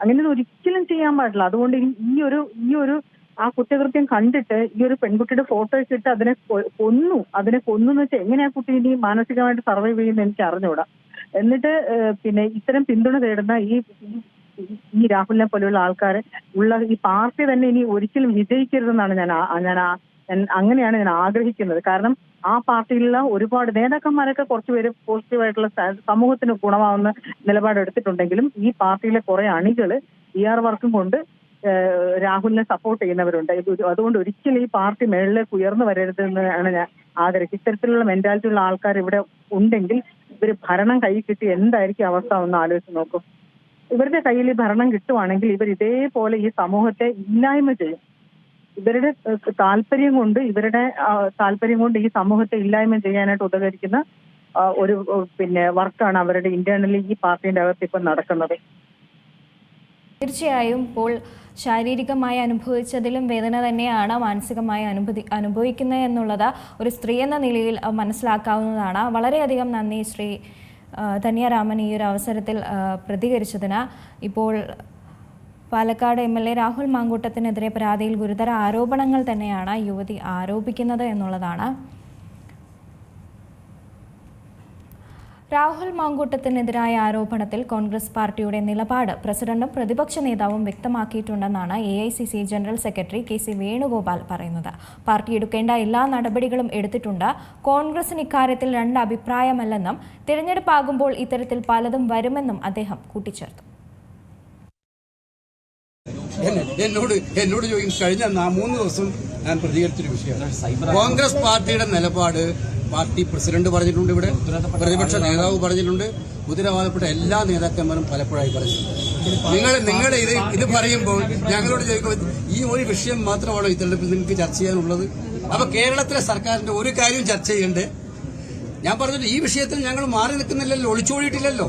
അങ്ങനെ ഒരിക്കലും ചെയ്യാൻ പാടില്ല. അതുകൊണ്ട് ഈ- ഒരു ഈ ഒരു ആ കുറ്റകൃത്യം കണ്ടിട്ട് ഈ ഒരു പെൺകുട്ടിയുടെ ഫോട്ടോ ഇട്ട് അതിനെ കൊന്നു. അതിനെ കൊന്നു എന്ന് വെച്ചാൽ എങ്ങനെയാ കുട്ടി ഇനി മാനസികമായിട്ട് സർവൈവ് ചെയ്യുന്ന എനിക്ക് അറിഞ്ഞുകൂടാ എന്നിട്ട് പിന്നെ ഇത്തരം പിന്തുണ തേടുന്ന ഈ ഈ- രാഹുലിനെ പോലെയുള്ള ആൾക്കാർ ഉള്ള ഈ പാർട്ടി തന്നെ ഇനി ഒരിക്കലും വിജയിക്കരുതെന്നാണ് ഞാൻ ഞാൻ അങ്ങനെയാണ് ഞാൻ ആഗ്രഹിക്കുന്നത്. കാരണം ആ പാർട്ടിയിലുള്ള ഒരുപാട് നേതാക്കന്മാരൊക്കെ കുറച്ചുപേര് പോസിറ്റീവായിട്ടുള്ള സമൂഹത്തിന് ഗുണമാവുന്ന നിലപാടെടുത്തിട്ടുണ്ടെങ്കിലും ഈ പാർട്ടിയിലെ കുറെ അണികൾ ഇ ആർ വർക്കും കൊണ്ട് രാഹുലിനെ സപ്പോർട്ട് ചെയ്യുന്നവരുണ്ട്. അതുകൊണ്ട് ഒരിക്കലും ഈ പാർട്ടി മേളിലേക്ക് ഉയർന്നു വരരുതെന്നാണ് ഞാൻ ആഗ്രഹിക്കുന്നത് ഇത്തരത്തിലുള്ള മെന്റാലിറ്റി ഉള്ള ആൾക്കാർ ഇവിടെ ഉണ്ടെങ്കിൽ ഇവർ ഭരണം കൈ കിട്ടി എന്തായിരിക്കും അവസ്ഥ ഒന്ന് ആലോചിച്ച് നോക്കും. ഇവരുടെ കയ്യിൽ ഭരണം കിട്ടുവാണെങ്കിൽ ഇവർ ഇതേപോലെ ഈ സമൂഹത്തെ ഇല്ലായ്മ ചെയ്യും. ഇവരുടെ താല്പര്യം കൊണ്ട് ഇവരുടെ താല്പര്യം കൊണ്ട് ഈ സമൂഹത്തെ ഇല്ലായ്മ ചെയ്യാനായിട്ട് ഉപകരിക്കുന്ന ഒരു പിന്നെ വർക്കാണ് അവരുടെ ഇന്റേണലി ഈ പാർട്ടിന്റെ അകത്ത് ഇപ്പം നടക്കുന്നത്. തീർച്ചയായും ഇപ്പോൾ ശാരീരികമായി അനുഭവിച്ചതിലും വേദന തന്നെയാണ് മാനസികമായി അനുഭവി അനുഭവിക്കുന്നത് എന്നുള്ളത് ഒരു സ്ത്രീ എന്ന നിലയിൽ മനസ്സിലാക്കാവുന്നതാണ്. വളരെയധികം നന്ദി ശ്രീ ധന്യരാമൻ ഈ ഒരു അവസരത്തിൽ പ്രതികരിച്ചതിന്. ഇപ്പോൾ Palakkad M L A Rahul മാങ്കൂട്ടത്തിനെതിരെ പരാതിയിൽ ഗുരുതര ആരോപണങ്ങൾ തന്നെയാണ് യുവതി ആരോപിക്കുന്നത് എന്നുള്ളതാണ്. രാഹുൽ മാങ്കൂട്ടത്തിനെതിരായ ആരോപണത്തിൽ കോൺഗ്രസ് പാർട്ടിയുടെ നിലപാട് പ്രസിഡന്റും പ്രതിപക്ഷ നേതാവും വ്യക്തമാക്കിയിട്ടുണ്ടെന്നാണ് A I C C general secretary K C Venugopal പറയുന്നത്. പാർട്ടി എടുക്കേണ്ട എല്ലാ നടപടികളും എടുത്തിട്ടുണ്ട്. കോൺഗ്രസിന് ഇക്കാര്യത്തിൽ രണ്ട് അഭിപ്രായമല്ലെന്നും തിരഞ്ഞെടുപ്പാകുമ്പോൾ ഇത്തരത്തിൽ പലതും വരുമെന്നും അദ്ദേഹം കൂട്ടിച്ചേർത്തു. എന്നോട് എന്നോട് ചോദിക്കും കഴിഞ്ഞ മൂന്ന് ദിവസം ഞാൻ പ്രതികരിച്ചൊരു വിഷയമാണ്. കോൺഗ്രസ് പാർട്ടിയുടെ നിലപാട് പാർട്ടി പ്രസിഡന്റ് പറഞ്ഞിട്ടുണ്ട് ഇവിടെ. പ്രതിപക്ഷ നേതാവ് പറഞ്ഞിട്ടുണ്ട്. ഉത്തരവാദപ്പെട്ട എല്ലാ നേതാക്കന്മാരും പലപ്പോഴായി പറഞ്ഞിട്ടുണ്ട്. നിങ്ങൾ നിങ്ങൾ ഇത് ഇത് പറയുമ്പോൾ ഞങ്ങളോട് ചോദിക്കുമ്പോൾ ഈ ഒരു വിഷയം മാത്രമാണോ ഈ തെരഞ്ഞെടുപ്പിൽ നിങ്ങൾക്ക് ചർച്ച ചെയ്യാനുള്ളത്? അപ്പൊ കേരളത്തിലെ സർക്കാരിന്റെ ഒരു കാര്യവും ചർച്ച ചെയ്യണ്ടേ? ഞാൻ പറഞ്ഞിട്ട് ഈ വിഷയത്തിൽ ഞങ്ങൾ മാറി നിൽക്കുന്നില്ലല്ലോ ഒളിച്ചോടിയിട്ടില്ലല്ലോ.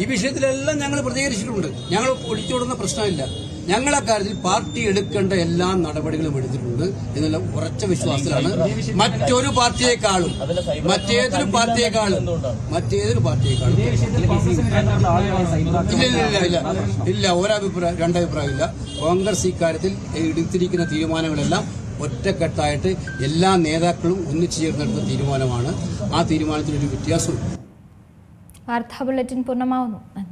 ഈ വിഷയത്തിലെല്ലാം ഞങ്ങൾ പ്രതികരിച്ചിട്ടുണ്ട്. ഞങ്ങൾ ഒളിച്ചോടുന്ന പ്രശ്നമില്ല. ഞങ്ങൾ കാര്യത്തിൽ പാർട്ടി എടുക്കേണ്ട എല്ലാ നടപടികളും എടുത്തിട്ടുണ്ട് എന്നുള്ള ഉറച്ച വിശ്വാസത്തിലാണ് മറ്റൊരു പാർട്ടിയെക്കാളും. മറ്റേതൊരു പാർട്ടിയെക്കാളും. മറ്റേതൊരു പാർട്ടിയെക്കാളും. ഇല്ല ഇല്ല ഇല്ല ഇല്ല ഇല്ല ഒരഭിപ്രായം രണ്ടഭിപ്രായം ഇല്ല കോൺഗ്രസ് ഇക്കാര്യത്തിൽ എടുത്തിരിക്കുന്ന തീരുമാനങ്ങളെല്ലാം ഒറ്റക്കെട്ടായിട്ട് എല്ലാ നേതാക്കളും ഒന്നിച്ചു ചേർന്നെടുത്ത തീരുമാനമാണ്. ആ തീരുമാനത്തിനൊരു വ്യത്യാസവും വാർത്താ ബുള്ളറ്റിൻ പൂർണമാവുന്നു. നന്ദി.